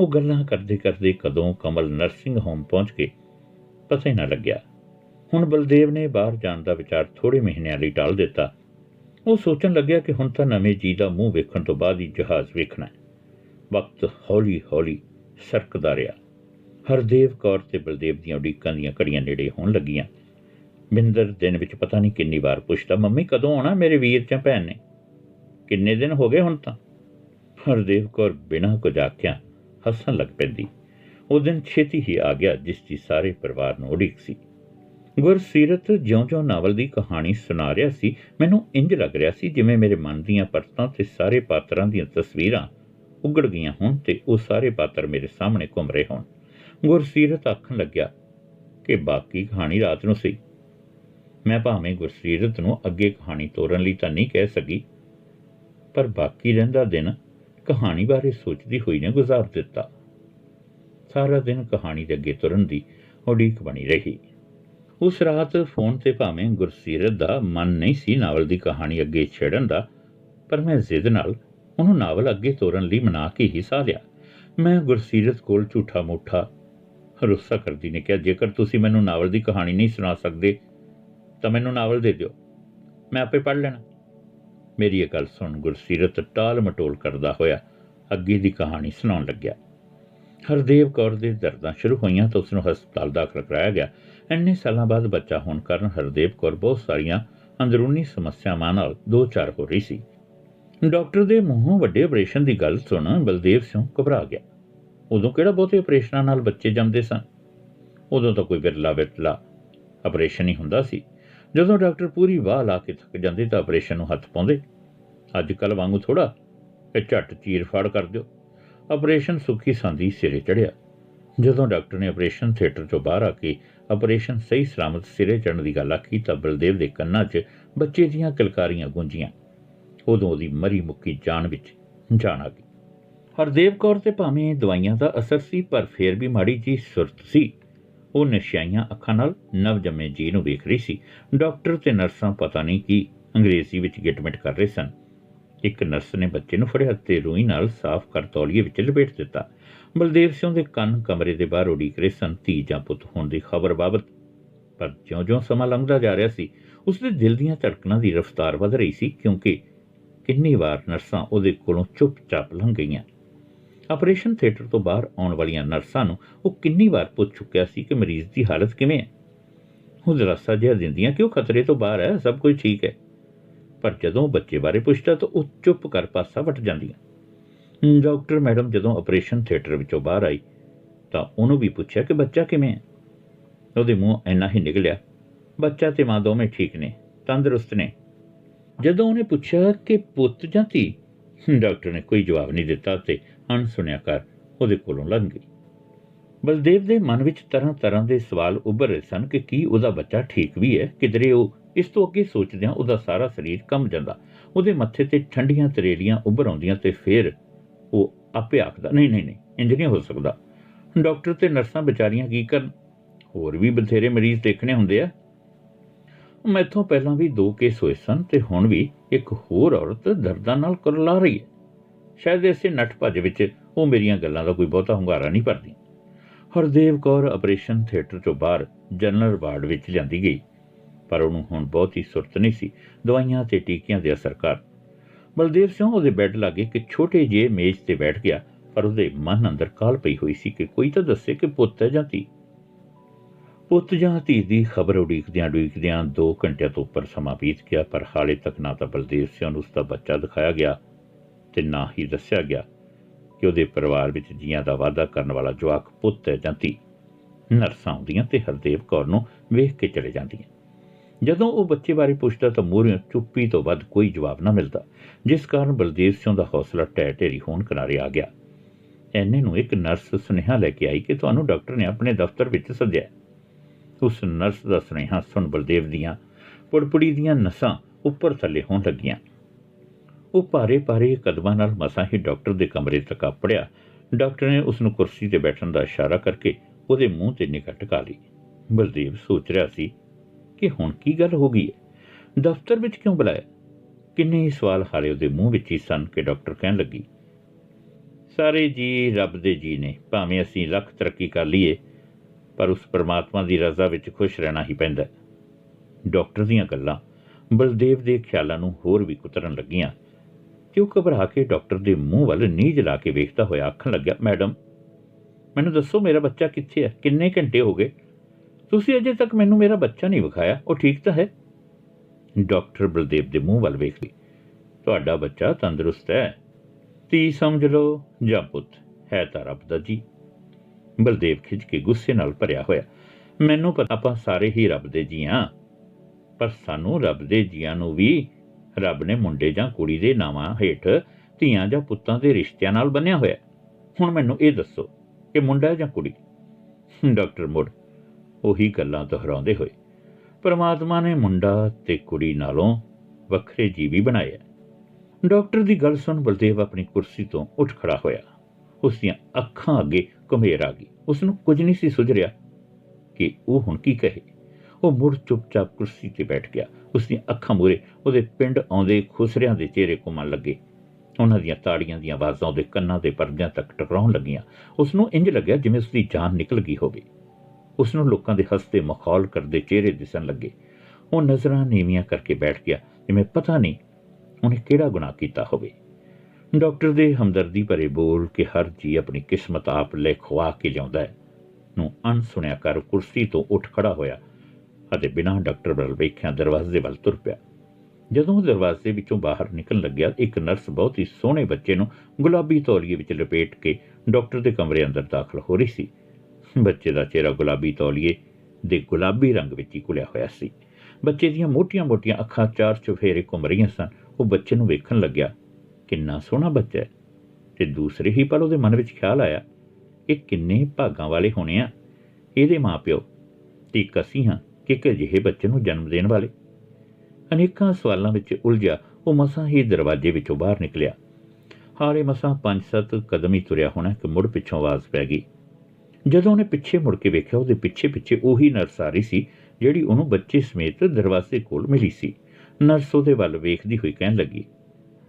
ਉਹ ਗੱਲਾਂ ਕਰਦੇ ਕਰਦੇ ਕਦੋਂ ਕਮਲ ਨਰਸਿੰਗ ਹੋਮ ਪਹੁੰਚ ਕੇ ਪਤਾ ਹੀ ਨਾ ਲੱਗਿਆ। ਹੁਣ ਬਲਦੇਵ ਨੇ ਬਾਹਰ ਜਾਣ ਦਾ ਵਿਚਾਰ ਥੋੜੇ ਮਹੀਨਿਆਂ ਲਈ ਟਾਲ ਦਿੱਤਾ। ਉਹ ਸੋਚਣ ਲੱਗਿਆ ਕਿ ਹੁਣ ਤਾਂ ਨਵੇਂ ਜੀ ਦਾ ਮੂੰਹ ਵੇਖਣ ਤੋਂ ਬਾਅਦ ਹੀ ਜਹਾਜ਼ ਵੇਖਣਾ ਹੈ। ਵਕਤ ਹੌਲੀ-ਹੌਲੀ ਸਰਕਦਾ ਰਿਹਾ। ਹਰਦੇਵ ਕੌਰ ਤੇ ਬਲਦੇਵ ਦੀਆਂ ਉਡੀਕਾਂ ਦੀਆਂ ਘੜੀਆਂ ਨੇੜੇ ਹੋਣ ਲੱਗੀਆਂ। ਮਿੰਦਰ ਦਿਨ ਵਿੱਚ ਪਤਾ ਨਹੀਂ ਕਿੰਨੀ ਵਾਰ ਪੁੱਛਦਾ, ਮੰਮੀ, ਕਦੋਂ ਆਉਣਾ ਮੇਰੇ ਵੀਰ ਜਾਂ ਭੈਣ ਨੇ? ਕਿੰਨੇ ਦਿਨ ਹੋ ਗਏ ਹੁਣ ਤਾਂ? ਹਰਦੇਵ ਕੌਰ ਬਿਨਾਂ ਕੁਝ ਆਖਿਆ ਹੱਸਣ ਲੱਗ ਪੈਂਦੀ। ਉਹ ਦਿਨ ਛੇਤੀ ਹੀ ਆ ਗਿਆ ਜਿਸ ਦੀ ਸਾਰੇ ਪਰਿਵਾਰ ਨੂੰ ਉਡੀਕ ਸੀ। ਗੁਰਸੀਰਤ ਜਿਉਂ-ਜਿਉਂ ਨਾਵਲ ਦੀ ਕਹਾਣੀ ਸੁਣਾ ਰਿਹਾ ਸੀ, ਮੈਨੂੰ ਇੰਜ ਲੱਗ ਰਿਹਾ ਸੀ ਜਿਵੇਂ ਮੇਰੇ ਮਨ ਦੀਆਂ ਪਰਤਾਂ ਤੇ ਸਾਰੇ ਪਾਤਰਾਂ ਦੀਆਂ ਤਸਵੀਰਾਂ ਉੱਗੜ ਗਈਆਂ ਹੋਣ ਤੇ ਉਹ ਸਾਰੇ ਪਾਤਰ ਮੇਰੇ ਸਾਹਮਣੇ ਘੁੰਮ ਰਹੇ ਹੋਣ। ਗੁਰਸੀਰਤ ਆਖਣ ਲੱਗਿਆ ਕਿ ਬਾਕੀ ਕਹਾਣੀ ਰਾਤ ਨੂੰ ਸੀ। ਮੈਂ ਭਾਵੇਂ ਗੁਰਸੀਰਤ ਨੂੰ ਅੱਗੇ ਕਹਾਣੀ ਤੋਰਨ ਲਈ ਤਾਂ ਨਹੀਂ ਕਹਿ ਸਕੀ, ਪਰ ਬਾਕੀ ਰਹਿੰਦਾ ਦਿਨ ਕਹਾਣੀ ਬਾਰੇ ਸੋਚਦੀ ਹੋਈ ਨੇ ਗੁਜ਼ਾਰ ਦਿੱਤਾ। ਸਾਰਾ ਦਿਨ ਕਹਾਣੀ ਦੇ ਅੱਗੇ ਤੁਰਨ ਦੀ ਉਡੀਕ ਬਣੀ ਰਹੀ। ਉਸ ਰਾਤ ਫੋਨ ਤੇ ਭਾਵੇਂ ਗੁਰਸੀਰਤ ਦਾ ਮਨ ਨਹੀਂ ਸੀ ਨਾਵਲ ਦੀ ਕਹਾਣੀ ਅੱਗੇ ਛੇੜਨ ਦਾ, ਪਰ ਮੈਂ ਜ਼ਿੱਦ ਨਾਲ ਉਹਨੂੰ ਨਾਵਲ ਅੱਗੇ ਤੋਰਨ ਲਈ ਮਨਾ ਕੇ ਹੀ ਸਾਹ ਲਿਆ ਮੈਂ ਗੁਰਸੀਰਤ ਕੋਲ ਝੂਠਾ ਮੂਠਾ ਰੁੱਸਾ ਕਰਦੀ ਨੇ ਕਿਹਾ, ਜੇਕਰ ਤੁਸੀਂ ਮੈਨੂੰ ਨਾਵਲ ਦੀ ਕਹਾਣੀ ਨਹੀਂ ਸੁਣਾ ਸਕਦੇ, ਤਾਂ ਮੈਨੂੰ ਨਾਵਲ ਦੇ ਦਿਓ। ਮੈਂ ਆਪੇ ਪੜ੍ਹ ਲੈਣਾ। ਮੇਰੀ ਇਹ ਗੱਲ ਸੁਣ, ਗੁਰਸੀਰਤ ਟਾਲ ਮਟੋਲ ਕਰਦਾ ਹੋਇਆ ਅੱਗੇ ਦੀ ਕਹਾਣੀ ਸੁਣਾਉਣ ਲੱਗਿਆ। ਹਰਦੇਵ ਕੌਰ ਦੇ ਦਰਦਾਂ ਸ਼ੁਰੂ ਹੋਈਆਂ ਤਾਂ ਉਸ ਨੂੰ ਹਸਪਤਾਲ ਦਾਖਲ ਕਰਾਇਆ ਗਿਆ। ਇੰਨੇ ਸਾਲਾਂ ਬਾਅਦ ਬੱਚਾ ਹੋਣ ਕਾਰਨ ਹਰਦੇਵ ਕੌਰ ਬਹੁਤ ਸਾਰੀਆਂ ਅੰਦਰੂਨੀ ਸਮੱਸਿਆਵਾਂ ਨਾਲ ਦੋ ਚਾਰ ਹੋ ਰਹੀ ਸੀ। ਡਾਕਟਰ ਦੇ ਮੂੰਹੋਂ ਵੱਡੇ ਆਪਰੇਸ਼ਨ ਦੀ ਗੱਲ ਸੁਣ ਬਲਦੇਵ ਸਿੰਘ ਘਬਰਾ ਗਿਆ। ਉਦੋਂ ਕਿਹੜਾ ਬਹੁਤੇ ਆਪਰੇਸ਼ਨਾਂ ਨਾਲ ਬੱਚੇ ਜੰਮਦੇ ਸਨ? ਉਦੋਂ ਤਾਂ ਕੋਈ ਵਿਰਲਾ ਵਿਰਲਾ ਆਪਰੇਸ਼ਨ ਹੀ ਹੁੰਦਾ ਸੀ। ਜਦੋਂ ਡਾਕਟਰ ਪੂਰੀ ਵਾਹ ਲਾ ਕੇ ਥੱਕ ਜਾਂਦੇ ਤਾਂ ਆਪਰੇਸ਼ਨ ਨੂੰ ਹੱਥ ਪਾਉਂਦੇ। ਅੱਜ ਕੱਲ ਵਾਂਗੂ ਥੋੜਾ ਇਹ ਝੱਟ ਚੀਰ ਫਾੜ ਕਰ ਦਿਓ। ਆਪਰੇਸ਼ਨ ਸੁੱਖੀ ਸੰਦੀ ਸਿਰੇ ਚੜਿਆ ਜਦੋਂ ਡਾਕਟਰ ਨੇ ਆਪਰੇਸ਼ਨ ਥੀਏਟਰ ਤੋਂ ਬਾਹਰ ਆ ਕੇ ਆਪਰੇਸ਼ਨ ਸਹੀ ਸਲਾਮਤ ਸਿਰੇ ਚੜਨ ਦੀ ਗੱਲ ਆਖੀ ਤਾਂ ਬਲਦੇਵ ਦੇ ਕੰਨਾਂ 'ਚ ਬੱਚੇ ਦੀਆਂ ਕਲਕਾਰੀਆਂ ਗੂੰਜੀਆਂ। ਉਦੋਂ ਉਹਦੀ ਮਰੀ ਮੁੱਕੀ ਜਾਨ ਵਿੱਚ ਜਾਣ ਆ ਗਈ। ਹਰਦੇਵ ਕੌਰ ਤੇ ਭਾਵੇਂ ਦਵਾਈਆਂ ਦਾ ਅਸਰ ਸੀ, ਪਰ ਫੇਰ ਵੀ ਮਾੜੀ ਜੀ ਸੁਰਤ ਸੀ। ਉਹ ਨਸ਼ਿਆਈਆਂ ਅੱਖਾਂ ਨਾਲ ਨਵਜੰਮੇ ਜੀ ਨੂੰ ਵੇਖ ਰਹੀ ਸੀ। ਡਾਕਟਰ ਤੇ ਨਰਸਾਂ ਪਤਾ ਨਹੀਂ ਕੀ ਅੰਗਰੇਜ਼ੀ ਵਿੱਚ ਗਿਟਮਿਟ ਕਰ ਰਹੇ ਸਨ। ਇੱਕ ਨਰਸ ਨੇ ਬੱਚੇ ਨੂੰ ਫੜਿਆ ਤੇ ਰੂਈ ਨਾਲ ਸਾਫ਼ ਕਰ ਤੌਲੀਏ ਵਿੱਚ ਲਪੇਟ ਦਿੱਤਾ। ਬਲਦੇਵ ਸਿੰਘ ਦੇ ਕੰਨ ਕਮਰੇ ਦੇ ਬਾਹਰ ਉਡੀਕ ਰਹੇ ਸਨ, ਧੀ ਜਾਂ ਪੁੱਤ ਹੋਣ ਦੀ ਖਬਰ ਬਾਬਤ। ਪਰ ਜਿਉਂ-ਜਿਉਂ ਸਮਾਂ ਲੰਘਦਾ ਜਾ ਰਿਹਾ ਸੀ ਉਸ ਦੇ ਦਿਲ ਦੀਆਂ ਧੜਕਣਾਂ ਦੀ ਰਫ਼ਤਾਰ ਵਧ ਰਹੀ ਸੀ ਕਿਉਂਕਿ ਕਿੰਨੀ ਵਾਰ ਨਰਸਾਂ ਉਹਦੇ ਕੋਲੋਂ ਚੁੱਪਚਾਪ ਲੰਘ ਗਈਆਂ। ਆਪਰੇਸ਼ਨ ਥੀਏਟਰ ਤੋਂ ਬਾਹਰ ਆਉਣ ਵਾਲੀਆਂ ਨਰਸਾਂ ਨੂੰ ਉਹ ਕਿੰਨੀ ਵਾਰ ਪੁੱਛ ਚੁੱਕਿਆ ਸੀ ਕਿ ਮਰੀਜ਼ ਦੀ ਹਾਲਤ ਕਿਵੇਂ ਹੈ? ਉਹ ਦਰਸਾ ਜਿਹਾ ਦਿੰਦੀਆਂ ਕਿ ਉਹ ਖਤਰੇ ਤੋਂ ਬਾਹਰ ਹੈ? ਸਭ ਕੁਝ ਠੀਕ ਹੈ। ਪਰ ਜਦੋਂ ਬੱਚੇ ਬਾਰੇ ਪੁੱਛਦਾ ਤਾਂ ਉਹ ਚੁੱਪ ਕਰ ਪਾਸਾ ਵਟ ਜਾਂਦੀਆਂ। ਡਾਕਟਰ, ਮੈਡਮ, ਜਦੋਂ ਆਪਰੇਸ਼ਨ ਥੀਏਟਰ ਵਿੱਚੋਂ ਬਾਹਰ ਆਈ ਤਾਂ ਉਹਨੂੰ ਵੀ ਪੁੱਛਿਆ ਕਿ ਬੱਚਾ ਕਿਵੇਂ ਹੈ? ਉਹਦੇ ਮੂੰਹ ਇੰਨਾ ਹੀ ਨਿਕਲਿਆ, ਬੱਚਾ ਤੇ ਮਾਂ ਦੋਵੇਂ ਠੀਕ ਨੇ, ਤੰਦਰੁਸਤ ਨੇ। ਜਦੋਂ ਉਹਨੇ ਪੁੱਛਿਆ ਕਿ ਪੁੱਤ ਜਾਂ ਧੀ, ਡਾਕਟਰ ਨੇ ਕੋਈ ਜਵਾਬ ਨਹੀਂ ਦਿੱਤਾ ਤੇ ਅਣਸੁਣਿਆ ਕਰ ਉਹਦੇ ਕੋਲੋਂ ਲੰਘ ਗਈ। ਬਲਦੇਵ ਦੇ ਮਨ ਵਿੱਚ ਤਰ੍ਹਾਂ ਤਰ੍ਹਾਂ ਦੇ ਸਵਾਲ ਉੱਭਰ ਰਹੇ ਸਨ ਕਿ ਕੀ ਉਹਦਾ ਬੱਚਾ ਠੀਕ ਵੀ ਹੈ, ਕਿਧਰੇ ਉਹ ਇਸ ਤੋਂ ਅੱਗੇ ਸੋਚਦਿਆਂ ਉਹਦਾ ਸਾਰਾ ਸਰੀਰ ਕੰਬ ਜਾਂਦਾ। ਉਹਦੇ ਮੱਥੇ ਤੇ ਠੰਡੀਆਂ ਤਰੇਲੀਆਂ ਉੱਭਰ ਆਉਂਦੀਆਂ ਤੇ ਫਿਰ ਉਹ ਆਪੇ ਆਖਦਾ, ਨਹੀਂ ਨਹੀਂ ਨਹੀਂ ਇੰਜ ਨਹੀਂ ਹੋ ਸਕਦਾ। ਡਾਕਟਰ ਤੇ ਨਰਸਾਂ ਵਿਚਾਰੀਆਂ ਕੀ ਕਰਨ? ਹੋਰ ਵੀ ਬਥੇਰੇ ਮਰੀਜ਼ ਦੇਖਣੇ ਹੁੰਦੇ ਆ। ਮੈਥੋਂ ਪਹਿਲਾਂ ਵੀ ਦੋ ਕੇਸ ਹੋਏ ਸਨ ਤੇ ਹੁਣ ਵੀ ਇੱਕ ਹੋਰ ਔਰਤ ਦਰਦਾਂ ਨਾਲ ਕੁਰਲਾ ਰਹੀ ਹੈ। ਸ਼ਾਇਦ ਇਸੇ ਨੱਠ ਭੱਜ ਵਿੱਚ ਉਹ ਮੇਰੀਆਂ ਗੱਲਾਂ ਦਾ ਕੋਈ ਬਹੁਤਾ ਹੁੰਗਾਰਾ ਨਹੀਂ ਭਰਦੀ। ਹਰਦੇਵ ਕੌਰ ਆਪਰੇਸ਼ਨ ਥੀਏਟਰ ਤੋਂ ਬਾਹਰ ਜਨਰਲ ਵਾਰਡ ਵਿੱਚ ਜਾਂਦੀ ਗਈ, ਪਰ ਉਹਨੂੰ ਹੁਣ ਬਹੁਤ ਹੀ ਸੁਰਤ ਨਹੀਂ ਸੀ ਦਵਾਈਆਂ ਤੇ ਟੀਕਿਆਂ ਦੇ ਅਸਰ ਕਰ। ਬਲਦੇਵ ਸਿੰਘ ਉਹਦੇ ਬੈੱਡ ਲਾਗੇ ਇੱਕ ਛੋਟੇ ਜਿਹੇ ਮੇਜ਼ ਤੇ ਬੈਠ ਗਿਆ, ਪਰ ਉਹਦੇ ਮਨ ਅੰਦਰ ਕਾਲ ਪਈ ਹੋਈ ਸੀ ਕਿ ਕੋਈ ਤਾਂ ਦੱਸੇ ਕਿ ਪੁੱਤ ਹੈ ਜਾਂ ਧੀ। ਪੁੱਤ ਜਾਂ ਧੀ ਦੀ ਖਬਰ ਉਡੀਕਦਿਆਂ ਉਡੀਕਦਿਆਂ 2 ਘੰਟਿਆਂ ਤੋਂ ਉੱਪਰ ਸਮਾਂ ਬੀਤ ਗਿਆ, ਪਰ ਹਾਲੇ ਤੱਕ ਨਾ ਤਾਂ ਬਲਦੇਵ ਸਿੰਘ ਨੂੰ ਉਸ ਦਾ ਬੱਚਾ ਦਿਖਾਇਆ ਗਿਆ ਤੇ ਨਾ ਹੀ ਦੱਸਿਆ ਗਿਆ ਕਿ ਉਹਦੇ ਪਰਿਵਾਰ ਵਿੱਚ ਜੀਆਂ ਦਾ ਵਾਅਦਾ ਕਰਨ ਵਾਲਾ ਜਵਾਕ ਪੁੱਤ ਹੈ ਜਾਂ ਧੀ। ਨਰਸਾਂ ਆਉਂਦੀਆਂ ਤੇ ਹਰਦੇਵ ਕੌਰ ਨੂੰ ਵੇਖ ਕੇ ਚਲੇ ਜਾਂਦੀਆਂ। ਜਦੋਂ ਉਹ ਬੱਚੇ ਬਾਰੇ ਪੁੱਛਦਾ ਤਾਂ ਮੂਹਰੇ ਚੁੱਪੀ ਤੋਂ ਵੱਧ ਕੋਈ ਜਵਾਬ ਨਾ ਮਿਲਦਾ, ਜਿਸ ਕਾਰਨ ਬਲਦੇਵ ਸਿੰਘ ਦਾ ਹੌਸਲਾ ਢਹਿ ਢੇਰੀ ਹੋਣ ਕਿਨਾਰੇ ਆ ਗਿਆ। ਐਨੇ ਨੂੰ ਇੱਕ ਨਰਸ ਸੁਨੇਹਾ ਲੈ ਕੇ ਆਈ ਕਿ ਤੁਹਾਨੂੰ ਡਾਕਟਰ ਨੇ ਆਪਣੇ ਦਫ਼ਤਰ ਵਿੱਚ ਸੱਦਿਆ ਉਸ ਨਰਸ ਦਾ ਸੁਨੇਹਾ ਸੁਣ ਬਲਦੇਵ ਦੀਆਂ ਪੁੜਪੁੜੀ ਦੀਆਂ ਨਸਾਂ ਉੱਪਰ ਥੱਲੇ ਹੋਣ ਲੱਗੀਆਂ। ਉਹ ਭਾਰੇ ਭਾਰੇ ਕਦਮਾਂ ਨਾਲ ਮਸਾਂ ਹੀ ਡਾਕਟਰ ਦੇ ਕਮਰੇ ਤੱਕ ਆਪੜਿਆ ਡਾਕਟਰ ਨੇ ਉਸ ਨੂੰ ਕੁਰਸੀ ਤੇ ਬੈਠਣ ਦਾ ਇਸ਼ਾਰਾ ਕਰਕੇ ਉਹਦੇ ਮੂੰਹ ਤੇ ਨਿਗਾਹ ਟਿਕਾ ਲਈ। ਬਲਦੇਵ ਸੋਚ ਰਿਹਾ ਸੀ ਕਿ ਹੁਣ ਕੀ ਗੱਲ ਹੋ ਗਈ ਹੈ? ਦਫ਼ਤਰ ਵਿੱਚ ਕਿਉਂ ਬੁਲਾਇਆ? ਕਿੰਨੇ ਹੀ ਸਵਾਲ ਹਾਰੇ ਉਹਦੇ ਮੂੰਹ ਵਿੱਚ ਹੀ ਸਨ ਕਿ ਡਾਕਟਰ ਕਹਿਣ ਲੱਗੀ, ਸਾਰੇ ਜੀ ਰੱਬ ਦੇ ਜੀ ਨੇ, ਭਾਵੇਂ ਅਸੀਂ ਲੱਖ ਤਰੱਕੀ ਕਰ ਲਈਏ, ਪਰ ਉਸ ਪਰਮਾਤਮਾ ਦੀ ਰਜ਼ਾ ਵਿੱਚ ਖੁਸ਼ ਰਹਿਣਾ ਹੀ ਪੈਂਦਾ ਡਾਕਟਰ ਦੀਆਂ ਗੱਲਾਂ ਬਲਦੇਵ ਦੇ ਖਿਆਲਾਂ ਨੂੰ ਹੋਰ ਵੀ ਕੁਤਰਨ ਲੱਗੀਆਂ। ਕਿ ਉਹ ਘਬਰਾ ਕੇ ਡਾਕਟਰ ਦੇ ਮੂੰਹ ਵੱਲ ਨੀਝ ਲਾ ਕੇ ਵੇਖਦਾ ਹੋਇਆ ਆਖਣ ਲੱਗਿਆ, ਮੈਡਮ, ਮੈਨੂੰ ਦੱਸੋ ਮੇਰਾ ਬੱਚਾ ਕਿੱਥੇ ਹੈ? ਕਿੰਨੇ ਘੰਟੇ ਹੋ ਗਏ? ਤੁਸੀਂ ਅਜੇ ਤੱਕ ਮੈਨੂੰ ਮੇਰਾ ਬੱਚਾ ਨਹੀਂ ਵਿਖਾਇਆ। ਉਹ ਠੀਕ ਤਾਂ ਹੈ? ਡਾਕਟਰ ਬਲਦੇਵ ਦੇ ਮੂੰਹ ਵੱਲ ਵੇਖ ਲਈ ਤੁਹਾਡਾ ਬੱਚਾ ਤੰਦਰੁਸਤ ਹੈ। ਤੀ ਸਮਝ ਲਓ ਜਾਂ ਪੁੱਤ, ਹੈ ਤਾਂ ਰੱਬ ਦਾ ਜੀ। ਬਲਦੇਵ ਖਿੱਚ ਕੇ ਗੁੱਸੇ ਨਾਲ ਭਰਿਆ ਹੋਇਆ, ਮੈਨੂੰ ਪਤਾ, ਆਪਾਂ ਸਾਰੇ ਹੀ ਰੱਬ ਦੇ ਜੀ ਹਾਂ ਪਰ ਸਾਨੂੰ ਰੱਬ ਦੇ ਜੀਆਂ ਨੂੰ ਵੀ ਰੱਬ ਨੇ ਮੁੰਡੇ ਜਾਂ ਕੁੜੀ ਦੇ ਨਾਵਾਂ ਹੇਠ ਧੀਆਂ ਜਾਂ ਪੁੱਤਾਂ ਦੇ ਰਿਸ਼ਤਿਆਂ ਨਾਲ ਬੰਨਿਆ ਹੋਇਆ। ਹੁਣ ਮੈਨੂੰ ਇਹ ਦੱਸੋ ਕਿ ਮੁੰਡਾ ਜਾਂ ਕੁੜੀ? ਡਾਕਟਰ ਮੁੜ ਉਹੀ ਗੱਲਾਂ ਦੁਹਰਾਉਂਦੇ ਹੋਏ। ਪਰਮਾਤਮਾ ਨੇ ਮੁੰਡਾ ਤੇ ਕੁੜੀ ਨਾਲੋਂ ਵੱਖਰੇ ਜੀਵੀ ਬਣਾਇਆ। ਡਾਕਟਰ ਦੀ ਗੱਲ ਸੁਣ ਬਲਦੇਵ ਆਪਣੀ ਕੁਰਸੀ ਤੋਂ ਉੱਠ ਖੜਾ ਹੋਇਆ। ਉਸ ਦੀਆਂ ਅੱਖਾਂ ਅੱਗੇ ਘੁਮੇਰ ਆ ਗਈ। ਉਸ ਨੂੰ ਕੁਝ ਨਹੀਂ ਸੀ ਸੁਝ ਰਿਹਾ ਕਿ ਉਹ ਹੁਣ ਕੀ ਕਹੇ? ਉਹ ਮੁੜ ਚੁੱਪਚਾਪ ਕੁਰਸੀ ਤੇ ਬੈਠ ਗਿਆ। ਉਸ ਦੀਆਂ ਅੱਖਾਂ ਮੂਰੇ ਉਹਦੇ ਪਿੰਡ ਆਉਂਦੇ ਖੁਸਰਿਆਂ ਦੇ ਚਿਹਰੇ ਘੁੰਮਣ ਲੱਗੇ। ਉਹਨਾਂ ਦੀਆਂ ਤਾੜੀਆਂ ਦੀਆਂ ਆਵਾਜ਼ਾਂ ਉਹਦੇ ਕੰਨਾਂ ਦੇ ਪਰਦਿਆਂ ਤੱਕ ਟਕਰਾਉਣ ਲੱਗੀਆਂ। ਉਸ ਨੂੰ ਇੰਜ ਲੱਗਿਆ ਜਿਵੇਂ ਉਸ ਦੀ ਜਾਨ ਨਿਕਲ ਗਈ ਹੋਵੇ। ਉਸ ਨੂੰ ਲੋਕਾਂ ਦੇ ਹੱਸਦੇ ਮਖੌਲ ਕਰਦੇ ਚਿਹਰੇ ਦਿਸਣ ਲੱਗੇ। ਉਹ ਨਜ਼ਰਾਂ ਨੀਵੀਆਂ ਕਰਕੇ ਬੈਠ ਗਿਆ ਜਿਵੇਂ ਪਤਾ ਨਹੀਂ ਉਹਨੇ ਕਿਹੜਾ ਗੁਨਾਹ ਕੀਤਾ ਹੋਵੇ। ਡਾਕਟਰ ਦੇ ਹਮਦਰਦੀ ਭਰੇ ਬੋਲ ਕਿ ਹਰ ਜੀ ਆਪਣੀ ਕਿਸਮਤ ਆਪ ਲਿਖਵਾ ਕੇ ਲਿਆਉਂਦਾ ਹੈ। ਨੂੰ ਅਣਸੁਣਿਆ ਕਰ ਕੁਰਸੀ ਤੋਂ ਉੱਠ ਖੜਾ ਹੋਇਆ। ਅਤੇ ਬਿਨਾਂ ਡਾਕਟਰ ਵੱਲ ਵੇਖਿਆ ਦਰਵਾਜ਼ੇ ਵੱਲ ਤੁਰ ਪਿਆ। ਜਦੋਂ ਉਹ ਦਰਵਾਜ਼ੇ ਵਿੱਚੋਂ ਬਾਹਰ ਨਿਕਲਣ ਲੱਗਿਆ, ਇੱਕ ਨਰਸ ਬਹੁਤ ਹੀ ਸੋਹਣੇ ਬੱਚੇ ਨੂੰ ਗੁਲਾਬੀ ਤੌਲੀਏ ਵਿੱਚ ਲਪੇਟ ਕੇ ਡਾਕਟਰ ਦੇ ਕਮਰੇ ਅੰਦਰ ਦਾਖਲ ਹੋ ਰਹੀ ਸੀ। ਬੱਚੇ ਦਾ ਚਿਹਰਾ ਗੁਲਾਬੀ ਤੌਲੀਏ ਦੇ ਗੁਲਾਬੀ ਰੰਗ ਵਿੱਚ ਹੀ ਘੁਲਿਆ ਹੋਇਆ ਸੀ। ਬੱਚੇ ਦੀਆਂ ਮੋਟੀਆਂ-ਮੋਟੀਆਂ ਅੱਖਾਂ ਚਾਰ ਚੁਫੇਰੇ ਘੁੰਮ ਰਹੀਆਂ ਸਨ। ਉਹ ਬੱਚੇ ਨੂੰ ਵੇਖਣ ਲੱਗਿਆ, ਕਿੰਨਾ ਸੋਹਣਾ ਬੱਚਾ ਹੈ। ਤੇ ਦੂਸਰੇ ਹੀ ਪਲ ਉਹਦੇ ਮਨ ਵਿੱਚ ਖਿਆਲ ਆਇਆ, ਇਹ ਕਿੰਨੇ ਭਾਗਾਂ ਵਾਲੇ ਹੋਣੇ ਆ। ਇਹਦੇ ਮਾਪਿਓ ਤੇ ਇੱਕ ਅਸੀਂ ਹਾਂ। ਕਿ ਇੱਕ ਅਜਿਹੇ ਬੱਚੇ ਨੂੰ ਜਨਮ ਦੇਣ ਵਾਲੇ। ਅਨੇਕਾਂ ਸਵਾਲਾਂ ਵਿੱਚ ਉਲਝਿਆ, ਉਹ ਮਸਾਂ ਹੀ ਦਰਵਾਜ਼ੇ ਵਿੱਚੋਂ ਬਾਹਰ ਨਿਕਲਿਆ। ਹਾਰੇ ਮਸਾਂ ਪੰਜ ਸੱਤ ਕਦਮ ਹੀ ਤੁਰਿਆ ਹੋਣਾ ਕਿ ਮੁੜ ਪਿੱਛੋਂ ਆਵਾਜ਼ ਪੈ ਗਈ। ਜਦੋਂ ਉਹਨੇ ਪਿੱਛੇ ਮੁੜ ਕੇ ਵੇਖਿਆ, ਉਹਦੇ ਪਿੱਛੇ ਪਿੱਛੇ ਉਹੀ ਨਰਸ ਆ ਰਹੀ ਸੀ, ਜਿਹੜੀ ਉਹਨੂੰ ਬੱਚੇ ਸਮੇਤ ਦਰਵਾਜ਼ੇ ਕੋਲ ਮਿਲੀ ਸੀ। ਨਰਸ ਉਹਦੇ ਵੱਲ ਵੇਖਦੀ ਹੋਈ ਕਹਿਣ ਲੱਗੀ,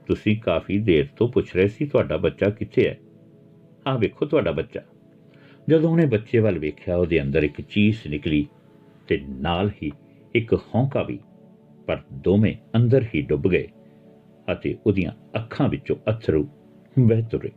ਤੁਸੀਂ ਕਾਫੀ ਦੇਰ ਤੋਂ ਪੁੱਛ ਰਹੇ ਸੀ, ਤੁਹਾਡਾ ਬੱਚਾ ਕਿੱਥੇ ਹੈ? ਆਹ ਵੇਖੋ, ਤੁਹਾਡਾ ਬੱਚਾ। ਜਦੋਂ ਉਹਨੇ ਬੱਚੇ ਵੱਲ ਵੇਖਿਆ, ਉਹਦੇ ਅੰਦਰ ਇੱਕ ਚੀਸ ਨਿਕਲੀ। ਤੇ ਨਾਲ ਹੀ ਇੱਕ ਹੌਂਕਾ ਵੀ, ਪਰ ਦੋਵੇਂ ਅੰਦਰ ਹੀ ਡੁੱਬ ਗਏ ਅਤੇ ਉਹਦੀਆਂ ਅੱਖਾਂ ਵਿੱਚੋਂ ਅਥਰੂ ਵਹਿ ਤੁਰੇ।